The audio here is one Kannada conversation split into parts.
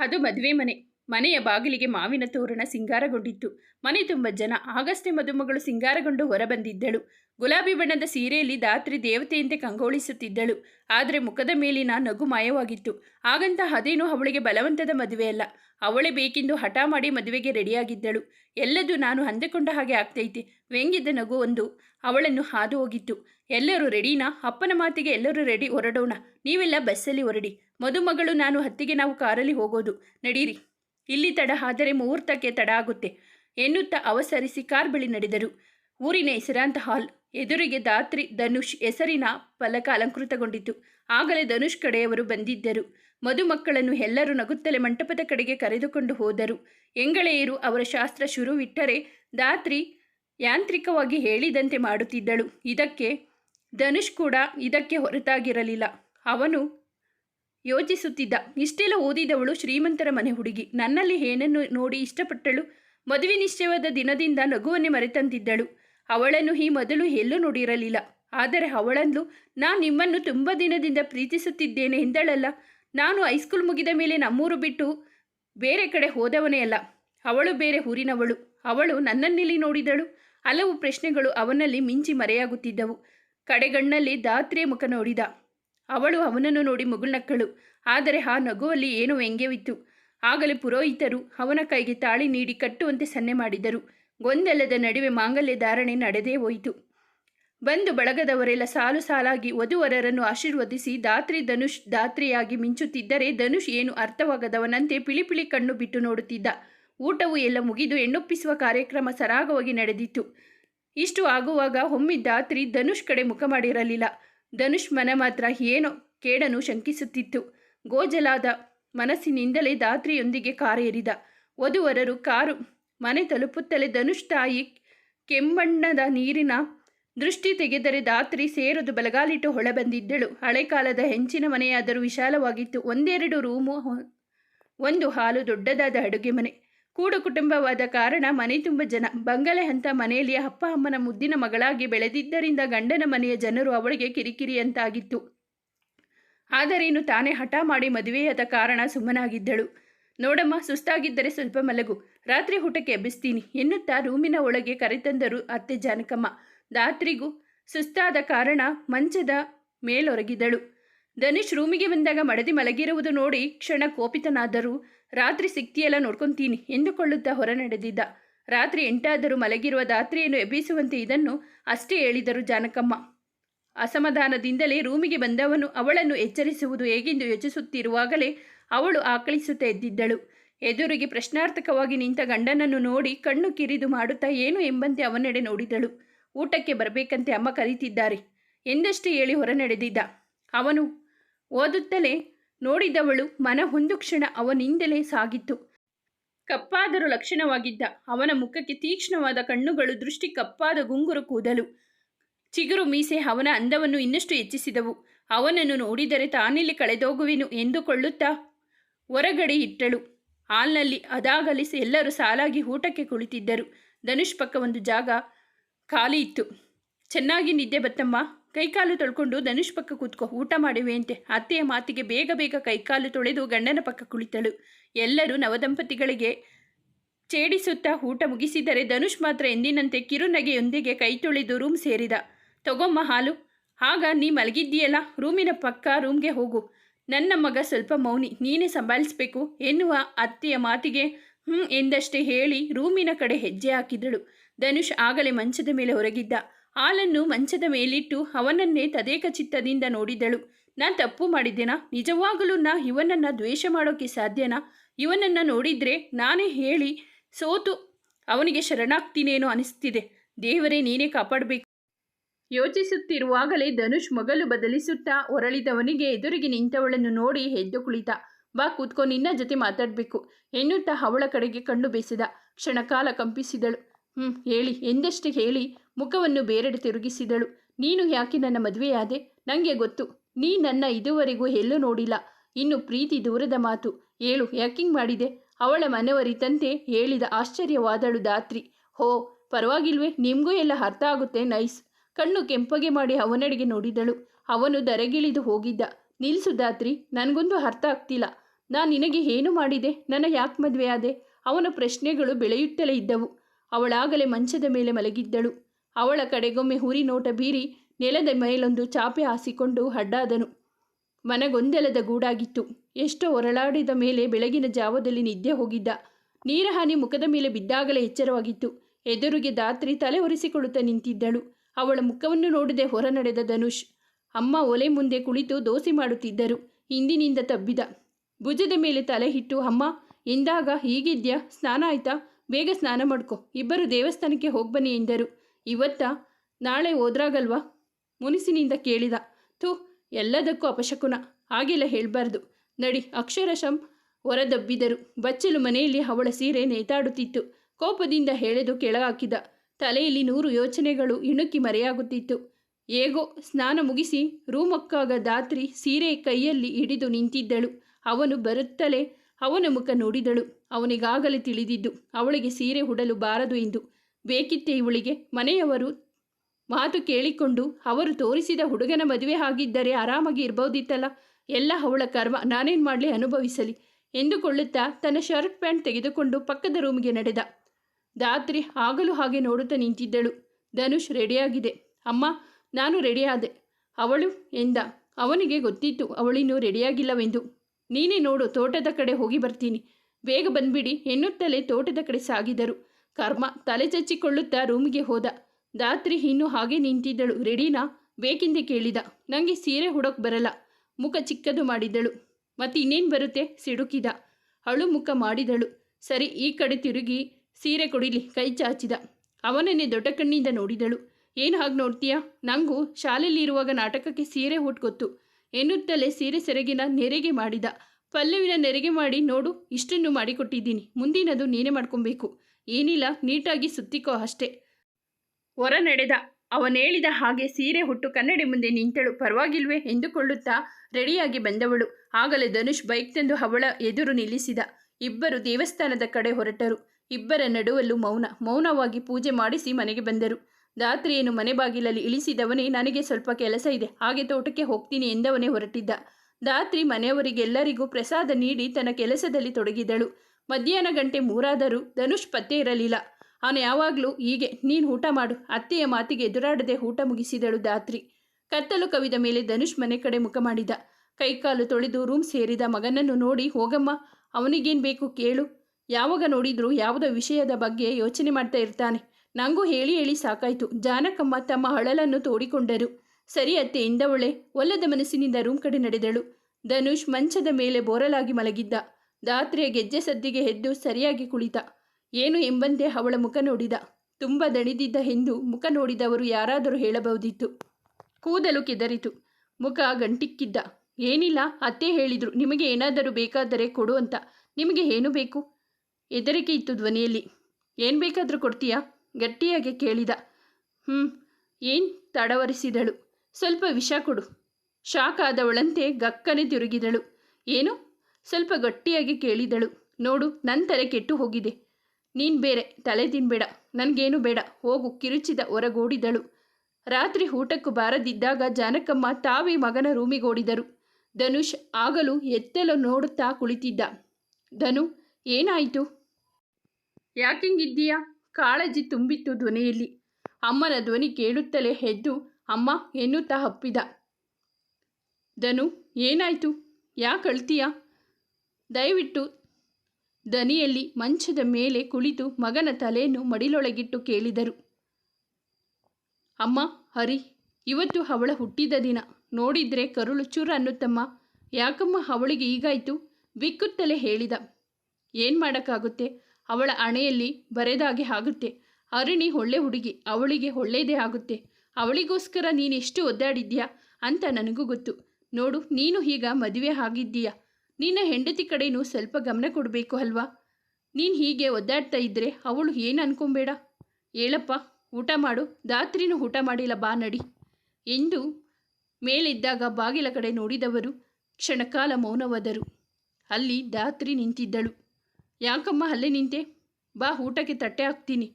ಅದು ಮದುವೆ ಮನೆ. ಮನೆಯ ಬಾಗಿಲಿಗೆ ಮಾವಿನ ತೋರಣ ಸಿಂಗಾರಗೊಂಡಿತ್ತು. ಮನೆ ತುಂಬ ಜನ. ಆಗಷ್ಟೇ ಮದುಮಗಳು ಸಿಂಗಾರಗೊಂಡು ಹೊರಬಂದಿದ್ದಳು. ಗುಲಾಬಿ ಬಣ್ಣದ ಸೀರೆಯಲ್ಲಿ ದಾತ್ರಿ ದೇವತೆಯಂತೆ ಕಂಗೊಳಿಸುತ್ತಿದ್ದಳು. ಆದರೆ ಮುಖದ ಮೇಲಿನ ನಗು ಮಾಯವಾಗಿತ್ತು. ಹಾಗಂತ ಅದೇನು ಅವಳಿಗೆ ಬಲವಂತದ ಮದುವೆಯಲ್ಲ ಅವಳೇ ಬೇಕೆಂದು ಹಠ ಮಾಡಿ ಮದುವೆಗೆ ರೆಡಿಯಾಗಿದ್ದಳು. ಎಲ್ಲದೂ ನಾನು ಅಂದುಕೊಂಡ ಹಾಗೆ ಆಗ್ತೈತೆ. ವ್ಯಂಗ್ಯದ ನಗು ಒಂದು ಅವಳನ್ನು ಹಾದು ಹೋಗಿತ್ತು. ಎಲ್ಲರೂ ರೆಡಿನಾ? ಅಪ್ಪನ ಮಾತಿಗೆ ಎಲ್ಲರೂ ರೆಡಿ ಹೊರಡೋಣ. ನೀವೆಲ್ಲ ಬಸ್ಸಲ್ಲಿ ಹೊರಡಿ. ಮದುಮಗಳು ನಾನು ಹತ್ತಿಗೆ ನಾವು ಕಾರಲ್ಲಿ ಹೋಗೋದು. ನಡೀರಿ. ಇಲ್ಲಿ ತಡ ಆದರೆ ಮುಹೂರ್ತಕ್ಕೆ ತಡ ಆಗುತ್ತೆ. ಎನ್ನುತ್ತಾ ಅವಸರಿಸಿ ಕಾರ್ ಬಳಿ ನಡೆದರು. ಊರಿನ ಹೆಸರಾಂತ ಹಾಲ್. ಎದುರಿಗೆ ದಾತ್ರಿ ಧನುಷ್ ಹೆಸರಿನ ಫಲಕ ಅಲಂಕೃತಗೊಂಡಿತು. ಆಗಲೇ ಧನುಷ್ ಕಡೆಯವರು ಬಂದಿದ್ದರು. ಮದುಮಕ್ಕಳನ್ನು ಎಲ್ಲರೂ ನಗುತ್ತಲೇ ಮಂಟಪದ ಕಡೆಗೆ ಕರೆದುಕೊಂಡು ಹೋದರು. ಎಂಗಳೆಯರು ಅವರ ಶಾಸ್ತ್ರ ಶುರುವಿಟ್ಟರೆ ದಾತ್ರಿ ಯಾಂತ್ರಿಕವಾಗಿ ಹೇಳಿದಂತೆ ಮಾಡುತ್ತಿದ್ದಳು. ಇದಕ್ಕೆ ಧನುಷ್ ಕೂಡ ಇದಕ್ಕೆ ಹೊರತಾಗಿರಲಿಲ್ಲ. ಅವನು ಯೋಚಿಸುತ್ತಿದ್ದ, ಇಷ್ಟೆಲ್ಲ ಓದಿದವಳು ಶ್ರೀಮಂತರ ಮನೆ ಹುಡುಗಿ. ನನ್ನಲ್ಲಿ ಏನನ್ನು ನೋಡಿ ಇಷ್ಟಪಟ್ಟಳು? ಮದುವೆ ನಿಶ್ಚಯವಾದ ದಿನದಿಂದ ನಗುವನ್ನೇ ಮರೆತಂದಿದ್ದಳು ಅವಳನ್ನು ಈ ಮೊದಲು ಎಲ್ಲೂ ನೋಡಿರಲಿಲ್ಲ. ಆದರೆ ಅವಳಂದು, ನಾನು ನಿಮ್ಮನ್ನು ತುಂಬ ದಿನದಿಂದ ಪ್ರೀತಿಸುತ್ತಿದ್ದೇನೆ ಎಂದಳಲ್ಲ. ನಾನು ಹೈಸ್ಕೂಲ್ ಮುಗಿದ ಮೇಲೆ ನಮ್ಮೂರು ಬಿಟ್ಟು ಬೇರೆ ಕಡೆ ಹೋದವನೇ ಅಲ್ಲ. ಅವಳು ಬೇರೆ ಊರಿನವಳು. ಅವಳು ನನ್ನನ್ನೆಲ್ಲಿ ನೋಡಿದಳು. ಹಲವು ಪ್ರಶ್ನೆಗಳು ಅವನಲ್ಲಿ ಮಿಂಚಿ ಮರೆಯಾಗುತ್ತಿದ್ದವು. ಕಡೆಗಣ್ಣಲ್ಲಿ ದಾತ್ರಿಯ ಮುಖ ನೋಡಿದ. ಅವಳು ಅವನನ್ನು ನೋಡಿ ಮುಗುಳ್ನಕ್ಕಳು. ಆದರೆ ಆ ನಗುವಲ್ಲಿ ಏನೋ ವ್ಯಂಗ್ಯವಿತ್ತು. ಆಗಲೇ ಪುರೋಹಿತರು ಅವನ ಕೈಗೆ ತಾಳಿ ನೀಡಿ ಕಟ್ಟುವಂತೆ ಸನ್ನೆ ಮಾಡಿದರು. ಗೊಂದಲದ ನಡುವೆ ಮಾಂಗಲ್ಯ ಧಾರಣೆ ನಡೆದೇ ಹೋಯಿತು. ಬಂದು ಬಳಗದವರೆಲ್ಲ ಸಾಲು ಸಾಲಾಗಿ ವಧುವರರನ್ನು ಆಶೀರ್ವದಿಸಿ ದಾತ್ರಿ ಧನುಷ್ ದಾತ್ರಿಯಾಗಿ ಮಿಂಚುತ್ತಿದ್ದರೆ ಧನುಷ್ ಏನು ಅರ್ಥವಾಗದವನಂತೆ ಪಿಳಿಪಿಳಿ ಕಣ್ಣು ಬಿಟ್ಟು ನೋಡುತ್ತಿದ್ದ. ಊಟವು ಎಲ್ಲ ಮುಗಿದು ಎಣ್ಣೊಪ್ಪಿಸುವ ಕಾರ್ಯಕ್ರಮ ಸರಾಗವಾಗಿ ನಡೆದಿತ್ತು. ಇಷ್ಟು ಆಗುವಾಗ ಹೊಮ್ಮಿದ್ದ ದಾತ್ರಿ ಧನುಷ್ ಕಡೆ ಮುಖ ಮಾಡಿರಲಿಲ್ಲ. ಧನುಷ್ ಮನ ಮಾತ್ರ ಏನೋ ಕೇಡನು ಶಂಕಿಸುತ್ತಿತ್ತು. ಗೋಜಲಾದ ಮನಸ್ಸಿನಿಂದಲೇ ದಾತ್ರಿಯೊಂದಿಗೆ ಕಾರೇರಿದ. ವಧುವರರು ಕಾರು, ಮನೆ ತಲುಪುತ್ತಲೇ ಧನುಷ್ ತಾಯಿ ಕೆಂಬಣ್ಣದ ನೀರಿನ ದೃಷ್ಟಿ ತೆಗೆದರೆ ದಾತ್ರಿ ಸೇರದು ಬಲಗಾಲಿಟ್ಟು ಹೊಳಬಂದಿದ್ದಳು. ಹಳೆ ಕಾಲದ ಹೆಂಚಿನ ಮನೆಯಾದರೂ ವಿಶಾಲವಾಗಿತ್ತು. ಒಂದೆರಡು ರೂಮು, ಒಂದು ಹಾಲು, ದೊಡ್ಡದಾದ ಅಡುಗೆ ಮನೆ. ಕೂಡು ಕುಟುಂಬವಾದ ಕಾರಣ ಮನೆ ತುಂಬ ಜನ. ಬಂಗಲೆ ಹಂತ ಮನೆಯಲ್ಲಿ ಅಪ್ಪ, ಅಮ್ಮನ ಮುದ್ದಿನ ಮಗಳಾಗಿ ಬೆಳೆದಿದ್ದರಿಂದ ಗಂಡನ ಮನೆಯ ಜನರು ಅವಳಿಗೆ ಕಿರಿಕಿರಿಯಂತಾಗಿತ್ತು. ಆದರೇನು ತಾನೇ ಹಠ ಮಾಡಿ ಮದುವೆಯಾದ ಕಾರಣ ಸುಮ್ಮನಾಗಿದ್ದಳು. ನೋಡಮ್ಮ, ಸುಸ್ತಾಗಿದ್ದರೆ ಸ್ವಲ್ಪ ಮಲಗು. ರಾತ್ರಿ ಊಟಕ್ಕೆ ಎಬ್ಬಿಸ್ತೀನಿ. ಎನ್ನುತ್ತಾ ರೂಮಿನ ಒಳಗೆ ಕರೆತಂದರು ಅತ್ತೆ ಜಾನಕಮ್ಮ. ದಾತ್ರಿಗೂ ಸುಸ್ತಾದ ಕಾರಣ ಮಂಚದ ಮೇಲೊರಗಿದಳು. ಧನುಷ್ ರೂಮಿಗೆ ಬಂದಾಗ ಮಡದಿ ಮಲಗಿರುವುದು ನೋಡಿ ಕ್ಷಣ ಕೋಪಿತನಾದರೂ. ರಾತ್ರಿ ಸಿಕ್ತಿಯೆಲ್ಲ ನೋಡ್ಕೊಂತೀನಿ, ಎಂದುಕೊಳ್ಳುತ್ತಾ ಹೊರ ನಡೆದಿದ್ದ ರಾತ್ರಿ ಎಂಟಾದರೂ ಮಲಗಿರುವ ದಾತ್ರಿಯನ್ನು ಎಬ್ಬಿಸುವಂತೆ ಇದನ್ನು ಅಷ್ಟೇ ಹೇಳಿದರು ಜಾನಕಮ್ಮ. ಅಸಮಾಧಾನದಿಂದಲೇ ರೂಮಿಗೆ ಬಂದವನು ಅವಳನ್ನು ಎಚ್ಚರಿಸುವುದು ಹೇಗೆಂದು ಯೋಚಿಸುತ್ತಿರುವಾಗಲೇ ಅವಳು ಆಕಳಿಸುತ್ತಾ ಎದ್ದಿದ್ದಳು. ಎದುರಿಗೆ ಪ್ರಶ್ನಾರ್ಥಕವಾಗಿ ನಿಂತ ಗಂಡನನ್ನು ನೋಡಿ ಕಣ್ಣು ಕಿರಿದು ಮಾಡುತ್ತಾ ಏನು ಎಂಬಂತೆ ಅವನೆಡೆ ನೋಡಿದಳು. ಊಟಕ್ಕೆ ಬರಬೇಕಂತೆ ಅಮ್ಮ ಕರೀತಿದ್ದಾರೆ. ಎಂದಷ್ಟೇ ಹೇಳಿ ಹೊರ ನಡೆದಿದ್ದ ಅವನು ಓದುತ್ತಲೇ ನೋಡಿದವಳು ಮನ ಒಂದು ಕ್ಷಣ ಅವನಿಂದಲೇ ಸಾಗಿತ್ತು. ಕಪ್ಪಾದರೂ ಲಕ್ಷಣವಾಗಿದ್ದ ಅವನ ಮುಖಕ್ಕೆ ತೀಕ್ಷ್ಣವಾದ ಕಣ್ಣುಗಳು ದೃಷ್ಟಿ ಕಪ್ಪಾದ ಗುಂಗುರು ಕೂದಲು. ಚಿಗುರು ಮೀಸೆ ಅವನ ಅಂದವನ್ನು ಇನ್ನಷ್ಟು ಹೆಚ್ಚಿಸಿದವು. ಅವನನ್ನು ನೋಡಿದರೆ ತಾನಿಲ್ಲಿ ಕಳೆದೋಗುವೆನು ಎಂದುಕೊಳ್ಳುತ್ತಾ ಹೊರಗಡೆ ಇಟ್ಟಳು. ಹಾಲ್ನಲ್ಲಿ ಅದಾಗಲಿ ಎಲ್ಲರೂ ಸಾಲಾಗಿ ಊಟಕ್ಕೆ ಕುಳಿತಿದ್ದರು. ಧನುಷ್ ಪಕ್ಕ ಒಂದು ಜಾಗ ಖಾಲಿ ಇತ್ತು. ಚೆನ್ನಾಗಿ ನಿದ್ದೆ ಬತ್ತಮ್ಮ. ಕೈಕಾಲು ತೊಳ್ಕೊಂಡು ಧನುಷ್ ಪಕ್ಕ ಕೂತ್ಕೋ, ಊಟ ಮಾಡಿವೆ ಅಂತೆ. ಅತ್ತೆಯ ಮಾತಿಗೆ ಬೇಗ ಬೇಗ ಕೈಕಾಲು ತೊಳೆದು ಗಂಡನ ಪಕ್ಕ ಕುಳಿತಳು. ಎಲ್ಲರೂ ನವದಂಪತಿಗಳಿಗೆ ಚೇಡಿಸುತ್ತಾ ಊಟ ಮುಗಿಸಿದರೆ ಧನುಷ್ ಮಾತ್ರ ಎಂದಿನಂತೆ ಕಿರುನಗೆಯೊಂದಿಗೆ ಕೈ ತೊಳೆದು ರೂಮ್ ಸೇರಿದ. ತಗೊಮ್ಮ ಹಾಲು. ಆಗ ನೀ ಮಲಗಿದ್ದೀಯಲ್ಲ, ರೂಮಿನ ಪಕ್ಕ ರೂಮ್ಗೆ ಹೋಗು. ನನ್ನ ಮಗ ಸ್ವಲ್ಪ ಮೌನಿ, ನೀನೇ ಸಂಭಾಳಿಸ್ಬೇಕು ಎನ್ನುವ ಅತ್ತೆಯ ಮಾತಿಗೆ ಹ್ಞೂ ಎಂದಷ್ಟೇ ಹೇಳಿ ರೂಮಿನ ಕಡೆ ಹೆಜ್ಜೆ ಹಾಕಿದಳು. ಧನುಷ್ ಆಗಲೇ ಮಂಚದ ಮೇಲೆ ಹೊರಗಿದ್ದ ಹಾಲನ್ನು ಮಂಚದ ಮೇಲಿಟ್ಟು ಅವನನ್ನೇ ತದೇಕ ಚಿತ್ತದಿಂದ ನೋಡಿದಳು. ನಾನು ತಪ್ಪು ಮಾಡಿದ್ದೇನಾ? ನಿಜವಾಗಲೂ ನಾ ಇವನನ್ನು ದ್ವೇಷ ಮಾಡೋಕ್ಕೆ ಸಾಧ್ಯನಾ? ಇವನನ್ನು ನೋಡಿದರೆ ನಾನೇ ಹೇಳಿ ಸೋತು ಅವನಿಗೆ ಶರಣಾಗ್ತೀನೇನೋ ಅನಿಸ್ತಿದೆ. ದೇವರೇ, ನೀನೇ ಕಾಪಾಡಬೇಕು. ಯೋಚಿಸುತ್ತಿರುವಾಗಲೇ ಧನುಷ್ ಮೊಗಲು ಬದಲಿಸುತ್ತಾ ಹೊರಳಿದವನಿಗೆ ಎದುರಿಗೆ ನಿಂತವಳನ್ನು ನೋಡಿ ಎದ್ದು ಕುಳಿತ. ಬಾ, ಕೂತ್ಕೊ, ನಿನ್ನ ಜೊತೆ ಮಾತಾಡಬೇಕು. ಎನ್ನುತ್ತಾ ಅವಳ ಕಡೆಗೆ ಕಣ್ಣು ಬೇಸಿದ. ಕ್ಷಣಕಾಲ ಕಂಪಿಸಿದಳು. ಹ್ಞೂ ಹೇಳಿ, ಎಂದಷ್ಟು ಹೇಳಿ ಮುಖವನ್ನು ಬೇರೆಡೆ ತಿರುಗಿಸಿದಳು. ನೀನು ಯಾಕೆ ನನ್ನ ಮದುವೆಯಾದೆ? ನನಗೆ ಗೊತ್ತು. ನೀ ನನ್ನ ಇದುವರೆಗೂ ಎಲ್ಲೂ ನೋಡಿಲ್ಲ. ಇನ್ನು ಪ್ರೀತಿ ದೂರದ ಮಾತು. ಹೇಳು ಯಾಕಿಂಗ್ ಮಾಡಿದೆ? ಅವಳ ಮನವರಿತಂತೆ ಹೇಳಿದ ಆಶ್ಚರ್ಯವಾದಳು ದಾತ್ರಿ ಹೋ, ಪರವಾಗಿಲ್ವೇ, ನಿಮಗೂ ಎಲ್ಲ ಅರ್ಥ ಆಗುತ್ತೆ, ನೈಸ್. ಕಣ್ಣು ಕೆಂಪಗೆ ಮಾಡಿ ಅವನಡೆಗೆ ನೋಡಿದಳು. ಅವನು ದರೆಗಿಳಿದು ಹೋಗಿದ್ದ. ನಿಲ್ಸು ದಾತ್ರಿ ನನಗೊಂದು ಅರ್ಥ ಆಗ್ತಿಲ್ಲ. ನಾನು ನಿನಗೆ ಏನು ಮಾಡಿದೆ? ನನ್ನ ಯಾಕೆ ಮದುವೆ ಆದೆ ಅವನ ಪ್ರಶ್ನೆಗಳು ಬೆಳೆಯುತ್ತಲೇ ಇದ್ದವು. ಅವಳಾಗಲೇ ಮಂಚದ ಮೇಲೆ ಮಲಗಿದ್ದಳು. ಅವಳ ಕಡೆಗೊಮ್ಮೆ ಹುರಿ ನೋಟ ಬೀರಿ ನೆಲದ ಮೇಲೊಂದು ಚಾಪೆ ಹಾಸಿಕೊಂಡು ಹಡ್ಡಾದನು ಮನಗೊಂದಲದ ಗೂಡಾಗಿತ್ತು. ಎಷ್ಟೋ ಹೊರಳಾಡಿದ ಮೇಲೆ ಬೆಳಗಿನ ಜಾವದಲ್ಲಿ ನಿದ್ದೆ ಹೋಗಿದ್ದ. ನೀರಹಾನಿ ಮುಖದ ಮೇಲೆ ಬಿದ್ದಾಗಲೇ ಎಚ್ಚರವಾಗಿತ್ತು. ಎದುರಿಗೆ ದಾತ್ರಿ ತಲೆ ಒರೆಸಿಕೊಳ್ಳುತ್ತಾ ನಿಂತಿದ್ದಳು. ಅವಳ ಮುಖವನ್ನು ನೋಡದೆ ಹೊರ ನಡೆದ ಧನುಷ್. ಅಮ್ಮ ಒಲೆ ಮುಂದೆ ಕುಳಿತು ದೋಸೆ ಮಾಡುತ್ತಿದ್ದರು. ಹಿಂದಿನಿಂದ ತಬ್ಬಿದ. ಭುಜದ ಮೇಲೆ ತಲೆ ಹಿಟ್ಟು ಅಮ್ಮ, ಎಂದಾಗ ಹೀಗಿದ್ಯಾ? ಸ್ನಾನ ಆಯ್ತಾ? ಬೇಗ ಸ್ನಾನ ಮಾಡ್ಕೊ. ಇಬ್ಬರು ದೇವಸ್ಥಾನಕ್ಕೆ ಹೋಗ್ಬನ್ನಿ ಎಂದರು. ಇವತ್ತ ನಾಳೆ ಹೋದ್ರಾಗಲ್ವಾ? ಮುನಿಸಿನಿಂದ ಕೇಳಿದ. ಥೂ, ಎಲ್ಲದಕ್ಕೂ ಅಪಶಕುನ. ಹಾಗೆಲ್ಲ ಹೇಳಬಾರ್ದು. ನಡಿ ಅಕ್ಷರಶಂ ಹೊರದಬ್ಬಿದರು. ಬಚ್ಚಲು ಮನೆಯಲ್ಲಿ ಅವಳ ಸೀರೆ ನೇತಾಡುತ್ತಿತ್ತು. ಕೋಪದಿಂದ ಹೇಳೆದು ಕೆಳಹಾಕಿದ. ತಲೆಯಲ್ಲಿ ನೂರು ಯೋಚನೆಗಳು ಇಣುಕಿ ಮರೆಯಾಗುತ್ತಿತ್ತು. ಹೇಗೋ, ಸ್ನಾನ ಮುಗಿಸಿ ರೂಮಕ್ಕಾಗ ದಾತ್ರಿ ಸೀರೆ ಕೈಯಲ್ಲಿ ಹಿಡಿದು ನಿಂತಿದ್ದಳು. ಅವನು ಬರುತ್ತಲೇ ಅವನ ಮುಖ ನೋಡಿದಳು. ಅವನಿಗಾಗಲೇ ತಿಳಿದಿದ್ದು, ಅವಳಿಗೆ ಸೀರೆ ಉಡಲು ಬಾರದು ಎಂದು. ಬೇಕಿತ್ತೆ ಇವಳಿಗೆ? ಮನೆಯವರು ಮಾತು ಕೇಳಿಕೊಂಡು ಅವರು ತೋರಿಸಿದ ಹುಡುಗನ ಮದುವೆ ಆಗಿದ್ದರೆ ಆರಾಮಾಗಿ ಇರ್ಬೋದಿತ್ತಲ್ಲ? ಎಲ್ಲ ಅವಳ ಕರ್ಮ ನಾನೇನು ಮಾಡಲಿ ಅನುಭವಿಸಲಿ ಎಂದುಕೊಳ್ಳುತ್ತಾ ತನ್ನ ಶರ್ಟ್ ಪ್ಯಾಂಟ್ ತೆಗೆದುಕೊಂಡು ಪಕ್ಕದ ರೂಮಿಗೆ ನಡೆದ. ದಾತ್ರಿ ಆಗಲೂ ಹಾಗೆ ನೋಡುತ್ತಾ ನಿಂತಿದ್ದಳು. ಧನುಷ್ ರೆಡಿಯಾಗಿದೆ. ಅಮ್ಮ, ನಾನು ರೆಡಿಯಾದೆ. ಅವಳು ಎಂದ. ಅವನಿಗೆ ಗೊತ್ತಿತ್ತು, ಅವಳಿನ್ನೂ ರೆಡಿಯಾಗಿಲ್ಲವೆಂದು. ನೀನೇ ನೋಡು, ತೋಟದ ಕಡೆ ಹೋಗಿ ಬರ್ತೀನಿ. ಬೇಗ ಬಂದ್ಬಿಡಿ. ಎನ್ನುತ್ತಲೇ ತೋಟದ ಕಡೆ ಸಾಗಿದರು. ಕರ್ಮ ತಲೆ ಚಚ್ಚಿಕೊಳ್ಳುತ್ತಾ ರೂಮಿಗೆ ಹೋದ. ದಾತ್ರಿ ಇನ್ನೂ ಹಾಗೆ ನಿಂತಿದ್ದಳು. ರೆಡಿನಾ? ಬೇಕೆಂದೇ ಕೇಳಿದ. ನನಗೆ ಸೀರೆ ಹುಡೋಕ್ ಬರಲ್ಲ. ಮುಖ ಚಿಕ್ಕದು ಮಾಡಿದಳು ಮತ್ತೆ ಇನ್ನೇನು ಬರುತ್ತೆ? ಸಿಡುಕಿದ. ಅಳು ಮುಖ ಮಾಡಿದಳು. ಸರಿ, ಈ ಕಡೆ ತಿರುಗಿ ಸೀರೆ ಕೊಡಿಲಿ. ಕೈ ಚಾಚಿದ. ಅವನನ್ನೇ ದೊಡ್ಡ ಕಣ್ಣಿಂದ ನೋಡಿದಳು. ಏನು ಹಾಗೆ ನೋಡ್ತೀಯಾ? ನಂಗೂ ಶಾಲೆಯಲ್ಲಿರುವಾಗ ನಾಟಕಕ್ಕೆ ಸೀರೆ ಹುಟ್ಕೊತ್ತು ಎನ್ನುತ್ತಲೇ ಸೀರೆ ಸೆರಗಿನ ನೆರೆಗೆ ಮಾಡಿದ. ಪಲ್ಲವಿನ ನೆರಿಗೆ ಮಾಡಿ, ನೋಡು, ಇಷ್ಟನ್ನು ಮಾಡಿಕೊಟ್ಟಿದ್ದೀನಿ. ಮುಂದಿನದು ನೀನೇ ಮಾಡ್ಕೊಬೇಕು. ಏನಿಲ್ಲ, ನೀಟಾಗಿ ಸುತ್ತಿಕೋ ಅಷ್ಟೇ. ಹೊರ ನಡೆದ ಅವನೇಳಿದ ಹಾಗೆ ಸೀರೆ ಹುಟ್ಟು ಕನ್ನಡಿ ಮುಂದೆ ನಿಂತಳು. ಪರವಾಗಿಲ್ವೇ ಎಂದುಕೊಳ್ಳುತ್ತಾ ರೆಡಿಯಾಗಿ ಬಂದವಳು. ಆಗಲೇ ಧನುಷ್ ಬೈಕ್ ತಂದು ಅವಳ ಎದುರು ನಿಲ್ಲಿಸಿದ. ಇಬ್ಬರು ದೇವಸ್ಥಾನದ ಕಡೆ ಹೊರಟರು. ಇಬ್ಬರ ನಡುವಲ್ಲೂ ಮೌನ. ಮೌನವಾಗಿ ಪೂಜೆ ಮಾಡಿಸಿ ಮನೆಗೆ ಬಂದರು. ದಾತ್ರಿಯನ್ನು ಮನೆ ಬಾಗಿಲಲ್ಲಿ ಇಳಿಸಿದವನೇ, ನನಗೆ ಸ್ವಲ್ಪ ಕೆಲಸ ಇದೆ. ಹಾಗೆ ತೋಟಕ್ಕೆ ಹೋಗ್ತೀನಿ ಎಂದವನೇ ಹೊರಟಿದ್ದ. ದಾತ್ರಿ ಮನೆಯವರಿಗೆಲ್ಲರಿಗೂ ಪ್ರಸಾದ ನೀಡಿ ತನ್ನ ಕೆಲಸದಲ್ಲಿ ತೊಡಗಿದಳು. ಮಧ್ಯಾಹ್ನ ಗಂಟೆ ಮೂರಾದರೂ ಧನುಷ್ ಪತ್ತೆ ಇರಲಿಲ್ಲ. ಅವನು ಯಾವಾಗಲೂ, ಹೀಗೆ, ನೀನು ಊಟ ಮಾಡು. ಅತ್ತೆಯ ಮಾತಿಗೆ ಎದುರಾಡದೆ ಊಟ ಮುಗಿಸಿದಳು ದಾತ್ರಿ. ಕತ್ತಲು ಕವಿದ ಮೇಲೆ ಧನುಷ್ ಮನೆ ಕಡೆ ಮುಖ ಮಾಡಿದ. ಕೈಕಾಲು ತೊಳೆದು ರೂಮ್ ಸೇರಿದ ಮಗನನ್ನು ನೋಡಿ, ಹೋಗಮ್ಮ, ಅವನಿಗೇನು ಬೇಕು ಕೇಳು. ಯಾವಾಗ ನೋಡಿದ್ರೂ ಯಾವುದೋ ವಿಷಯದ ಬಗ್ಗೆ ಯೋಚನೆ ಮಾಡ್ತಾ ಇರ್ತಾನೆ. ನಂಗೂ ಹೇಳಿ ಹೇಳಿ ಸಾಕಾಯ್ತು. ಜಾನಕಮ್ಮ ತಮ್ಮ ಹಳಲನ್ನು ತೋಡಿಕೊಂಡರು. ಸರಿ ಅತ್ತೆ ಎಂದವಳೆ ಒಲ್ಲದ ಮನಸ್ಸಿನಿಂದ ರೂಮ್ ಕಡೆ ನಡೆದಳು. ಧನುಷ್ ಮಂಚದ ಮೇಲೆ ಬೋರಲಾಗಿ ಮಲಗಿದ್ದ. ದಾತ್ರಿಯ ಗೆಜ್ಜೆ ಸದ್ದಿಗೆ ಹೆದ್ದು ಸರಿಯಾಗಿ ಕುಳಿತ. ಏನು ಎಂಬಂತೆ ಅವಳ ಮುಖ ನೋಡಿದ. ತುಂಬ ದಣಿದಿದ್ದ ಎಂದು ಮುಖ ನೋಡಿದವರು ಯಾರಾದರೂ ಹೇಳಬಹುದಿತ್ತು. ಕೂದಲು ಕೆದರಿತು. ಮುಖ ಗಂಟಿಕ್ಕಿದ್ದ. ಏನಿಲ್ಲ, ಅತ್ತೆ ಹೇಳಿದ್ರು, ನಿಮಗೆ ಏನಾದರೂ ಬೇಕಾದರೆ ಕೊಡು ಅಂತ. ನಿಮಗೆ ಏನು ಬೇಕು? ಹೆದರಿಕೆ ಇತ್ತು ಧ್ವನಿಯಲ್ಲಿ. ಏನು ಬೇಕಾದರೂ ಕೊಡ್ತೀಯಾ? ಗಟ್ಟಿಯಾಗಿ ಕೇಳಿದ. ಹ್ಞೂ ಏನು ತಡವರಿಸಿದಳು. ಸ್ವಲ್ಪ ವಿಷ ಕೊಡು. ಶಾಕ್ ಆದವಳಂತೆ ಗಕ್ಕನೆ ತಿರುಗಿದಳು. ಏನು? ಸ್ವಲ್ಪ ಗಟ್ಟಿಯಾಗಿ ಕೇಳಿದಳು. ನೋಡು ನನ್ನ ತಲೆ ಕೆಟ್ಟು ಹೋಗಿದೆ. ನೀನು ಬೇರೆ, ತಲೆ ತಿನ್ಬೇಡ. ನನಗೇನು ಬೇಡ. ಹೋಗು, ಕಿರುಚಿದ ಹೊರಗೋಡಿದಳು ರಾತ್ರಿ ಊಟಕ್ಕೂ ಬಾರದಿದ್ದಾಗ ಜಾನಕಮ್ಮ ತಾವೇ ಮಗನ ರೂಮಿಗೋಡಿದರು ಧನುಷ್ ಆಗಲು ಎತ್ತಲು ನೋಡುತ್ತಾ ಕುಳಿತಿದ್ದ. ಧನು, ಏನಾಯಿತು? ಯಾಕಿಂಗಿದ್ದೀಯಾ? ಕಾಳಜಿ ತುಂಬಿತ್ತು ಧ್ವನಿಯಲ್ಲಿ. ಅಮ್ಮನ ಧ್ವನಿ ಕೇಳುತ್ತಲೇ ಎದ್ದು ಅಮ್ಮ, ಎನ್ನುತ್ತಾ ಹಪ್ಪಿದ ಧನು, ಏನಾಯಿತು? ಯಾಕೆ ಅಳ್ತೀಯ? ದಯವಿಟ್ಟು ದನಿಯಲ್ಲಿ ಮಂಚದ ಮೇಲೆ ಕುಳಿತು ಮಗನ ತಲೆಯನ್ನು ಮಡಿಲೊಳಗಿಟ್ಟು ಕೇಳಿದರು. ಅಮ್ಮ, ಹರಿ, ಇವತ್ತು ಅವಳ ಹುಟ್ಟಿದ ದಿನ. ನೋಡಿದ್ರೆ ಕರುಳು ಚೂರ ಅನ್ನುತ್ತಮ್ಮ. ಯಾಕಮ್ಮ ಅವಳಿಗೆ ಈಗಾಯಿತು ಬಿಕ್ಕುತ್ತಲೇ ಹೇಳಿದ. ಏನು ಮಾಡೋಕ್ಕಾಗುತ್ತೆ? ಅವಳ ಹಣೆಯಲ್ಲಿ ಬರೆದಾಗೆ ಆಗುತ್ತೆ. ಅರಿಣಿ ಒಳ್ಳೆ ಹುಡುಗಿ, ಅವಳಿಗೆ ಒಳ್ಳೆಯದೇ ಆಗುತ್ತೆ. ಅವಳಿಗೋಸ್ಕರ ನೀನೆಷ್ಟು ಒದ್ದಾಡಿದ್ಯಾ ಅಂತ ನನಗೂ ಗೊತ್ತು. ನೋಡು, ನೀನು ಈಗ ಮದುವೆ ಆಗಿದ್ದೀಯಾ? ನಿನ್ನ ಹೆಂಡತಿ ಕಡೆನೂ ಸ್ವಲ್ಪ ಗಮನ ಕೊಡಬೇಕು ಅಲ್ವಾ? ನೀನು ಹೀಗೆ ಒದ್ದಾಡ್ತಾ ಇದ್ದರೆ ಅವಳು ಏನು ಅನ್ಕೊಂಬೇಡ? ಹೇಳಪ್ಪ, ಊಟ ಮಾಡು. ದಾತ್ರಿನೂ ಊಟ ಮಾಡಿಲ್ಲ, ಬಾ ನಡಿ ಎಂದು ಮೇಲಿದ್ದಾಗ ಬಾಗಿಲ ಕಡೆ ನೋಡಿದವರು ಕ್ಷಣಕಾಲ ಮೌನವಾದರು. ಅಲ್ಲಿ ದಾತ್ರಿ ನಿಂತಿದ್ದಳು. ಯಾಕಮ್ಮ ಅಲ್ಲೇ ನಿಂತೆ? ಬಾ, ಊಟಕ್ಕೆ ತಟ್ಟೆ ಹಾಕ್ತೀನಿ.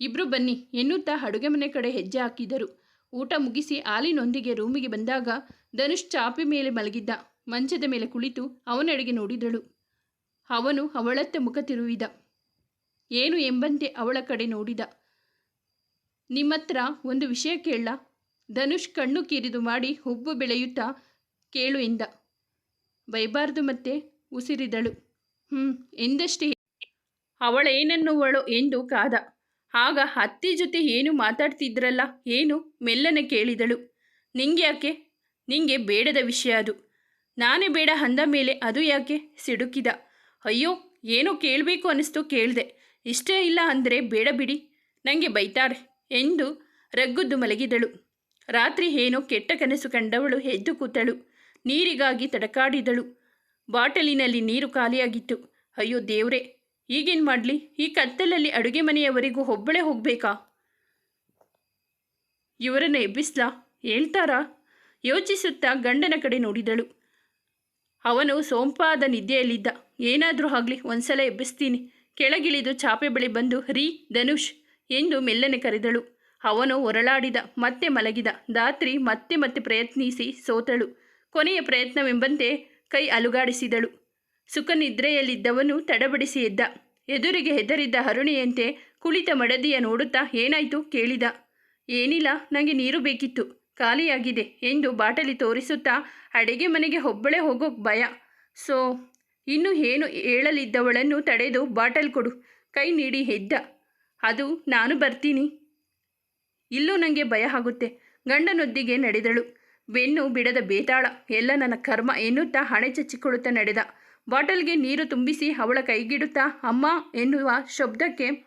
ಇಬ್ರು ಬನ್ನಿ ಎನ್ನುತ್ತಾ ಅಡುಗೆ ಮನೆ ಕಡೆ ಹೆಜ್ಜೆ ಹಾಕಿದರು. ಊಟ ಮುಗಿಸಿ ಆಲಿನೊಂದಿಗೆ ರೂಮಿಗೆ ಬಂದಾಗ ಧನುಷ್ ಚಾಪೆ ಮೇಲೆ ಮಲಗಿದ್ದ. ಮಂಚದ ಮೇಲೆ ಕುಳಿತು ಅವನಡೆಗೆ ನೋಡಿದಳು. ಅವನು ಅವಳತ್ತ ಮುಖ ತಿರುವಿದ. ಏನು ಎಂಬಂತೆ ಅವಳ ಕಡೆ ನೋಡಿದ. ನಿಮ್ಮತ್ರ ಒಂದು ವಿಷಯ ಕೇಳ ಧನುಷ್ ಕಣ್ಣು ಕಿರಿದು ಮಾಡಿ ಹುಬ್ಬು ಬೆಳೆಯುತ್ತಾ ಕೇಳು ಎಂದ. ಬೈಬಾರ್ದು ಮತ್ತೆ? ಉಸಿರಿದಳು. ಹ್ಞೂ ಎಂದಷ್ಟೇ. ಅವಳೇನನ್ನುವಳು ಎಂದು ಕಾದ. ಆಗ ಅತ್ತಿ ಜೊತೆ ಏನು ಮಾತಾಡ್ತಿದ್ರಲ್ಲ? ಏನು? ಮೆಲ್ಲನೆ ಕೇಳಿದಳು. ನಿಂಗೆ ಯಾಕೆ? ನಿಂಗೆ ಬೇಡದ ವಿಷಯ ಅದು. ನಾನೇ ಬೇಡ ಅಂದ ಮೇಲೆ ಅದು ಯಾಕೆ? ಸಿಡುಕಿದ. ಅಯ್ಯೋ, ಏನೋ ಕೇಳಬೇಕು ಅನ್ನಿಸ್ತು ಕೇಳಿದೆ. ಇಷ್ಟೇ ಇಲ್ಲ ಅಂದರೆ ಬೇಡ ಬಿಡಿ. ನನಗೆ ಬೈತಾರೆ ಎಂದು ರಗ್ಗುದ್ದು ಮಲಗಿದಳು. ರಾತ್ರಿ ಏನೋ ಕೆಟ್ಟ ಕನಸು ಕಂಡವಳು ಎದ್ದು ಕೂತಳು. ನೀರಿಗಾಗಿ ತಡಕಾಡಿದಳು. ಬಾಟಲಿನಲ್ಲಿ ನೀರು ಖಾಲಿಯಾಗಿತ್ತು. ಅಯ್ಯೋ ದೇವ್ರೆ ಈಗೇನು ಮಾಡಲಿ? ಈ ಕತ್ತಲಲ್ಲಿ ಅಡುಗೆ ಮನೆಯವರೆಗೂ ಒಬ್ಬಳೇ ಹೋಗಬೇಕಾ? ಇವರನ್ನು ಎಬ್ಬಿಸ್ಲಾ? ಹೇಳ್ತಾರಾ? ಯೋಚಿಸುತ್ತಾ ಗಂಡನ ಕಡೆ ನೋಡಿದಳು. ಅವನು ಸೋಂಪಾದ ನಿದ್ದೆಯಲ್ಲಿದ್ದ. ಏನಾದರೂ ಆಗಲಿ, ಒಂದ್ಸಲ ಎಬ್ಬಿಸ್ತೀನಿ. ಕೆಳಗಿಳಿದು ಚಾಪೆ ಬಳಿ ಬಂದು, ರೀ, ಧನುಷ್, ಎಂದು ಮೆಲ್ಲನೆ ಕರೆದಳು. ಅವನು ಹೊರಳಾಡಿದ ಮತ್ತೆ ಮಲಗಿದ. ದಾತ್ರಿ ಮತ್ತೆ ಮತ್ತೆ ಪ್ರಯತ್ನಿಸಿ ಸೋತಳು. ಕೊನೆಯ ಪ್ರಯತ್ನವೆಂಬಂತೆ ಕೈ ಅಲುಗಾಡಿಸಿದಳು. ಸುಖನಿದ್ರೆಯಲ್ಲಿದ್ದವನು ತಡಬಡಿಸಿ ಎದ್ದ. ಎದುರಿಗೆ ಹೆದರಿದ್ದ ಹರುಣಿಯಂತೆ ಕುಳಿತ ಮಡದಿಯ ನೋಡುತ್ತಾ ಏನಾಯಿತು ಕೇಳಿದ. ಏನಿಲ್ಲ ನನಗೆ ನೀರು ಬೇಕಿತ್ತು. ಖಾಲಿಯಾಗಿದೆ ಎಂದು ಬಾಟಲಿ ತೋರಿಸುತ್ತಾ ಅಡಿಗೆ ಮನೆಗೆ ಒಬ್ಬಳೇ ಹೋಗೋಕ್ ಭಯ. ಸೊ, ಇನ್ನು ಏನು ಹೇಳಲಿದ್ದವಳನ್ನು ತಡೆದು ಬಾಟಲ್ ಕೊಡು. ಕೈ ನೀಡಿ ಹೆದ್ದ ಅದು ನಾನು ಬರ್ತೀನಿ. ಇಲ್ಲೂ ನನಗೆ ಭಯ ಆಗುತ್ತೆ. ಗಂಡನೊದ್ದಿಗೆ ನಡೆದಳು. ಬೆನ್ನು ಬಿಡದ ಬೇತಾಳ. ಎಲ್ಲ ನನ್ನ ಕರ್ಮ ಎನ್ನುತ್ತಾ ಹಣೆ ಚಚ್ಚಿಕೊಳ್ಳುತ್ತಾ ನಡೆದ. ಬಾಟಲ್ಗೆ ನೀರು ತುಂಬಿಸಿ ಅವಳ ಕೈಗಿಡುತ್ತಾ, ಅಮ್ಮ ಎನ್ನುವ ಶಬ್ದಕ್ಕೆ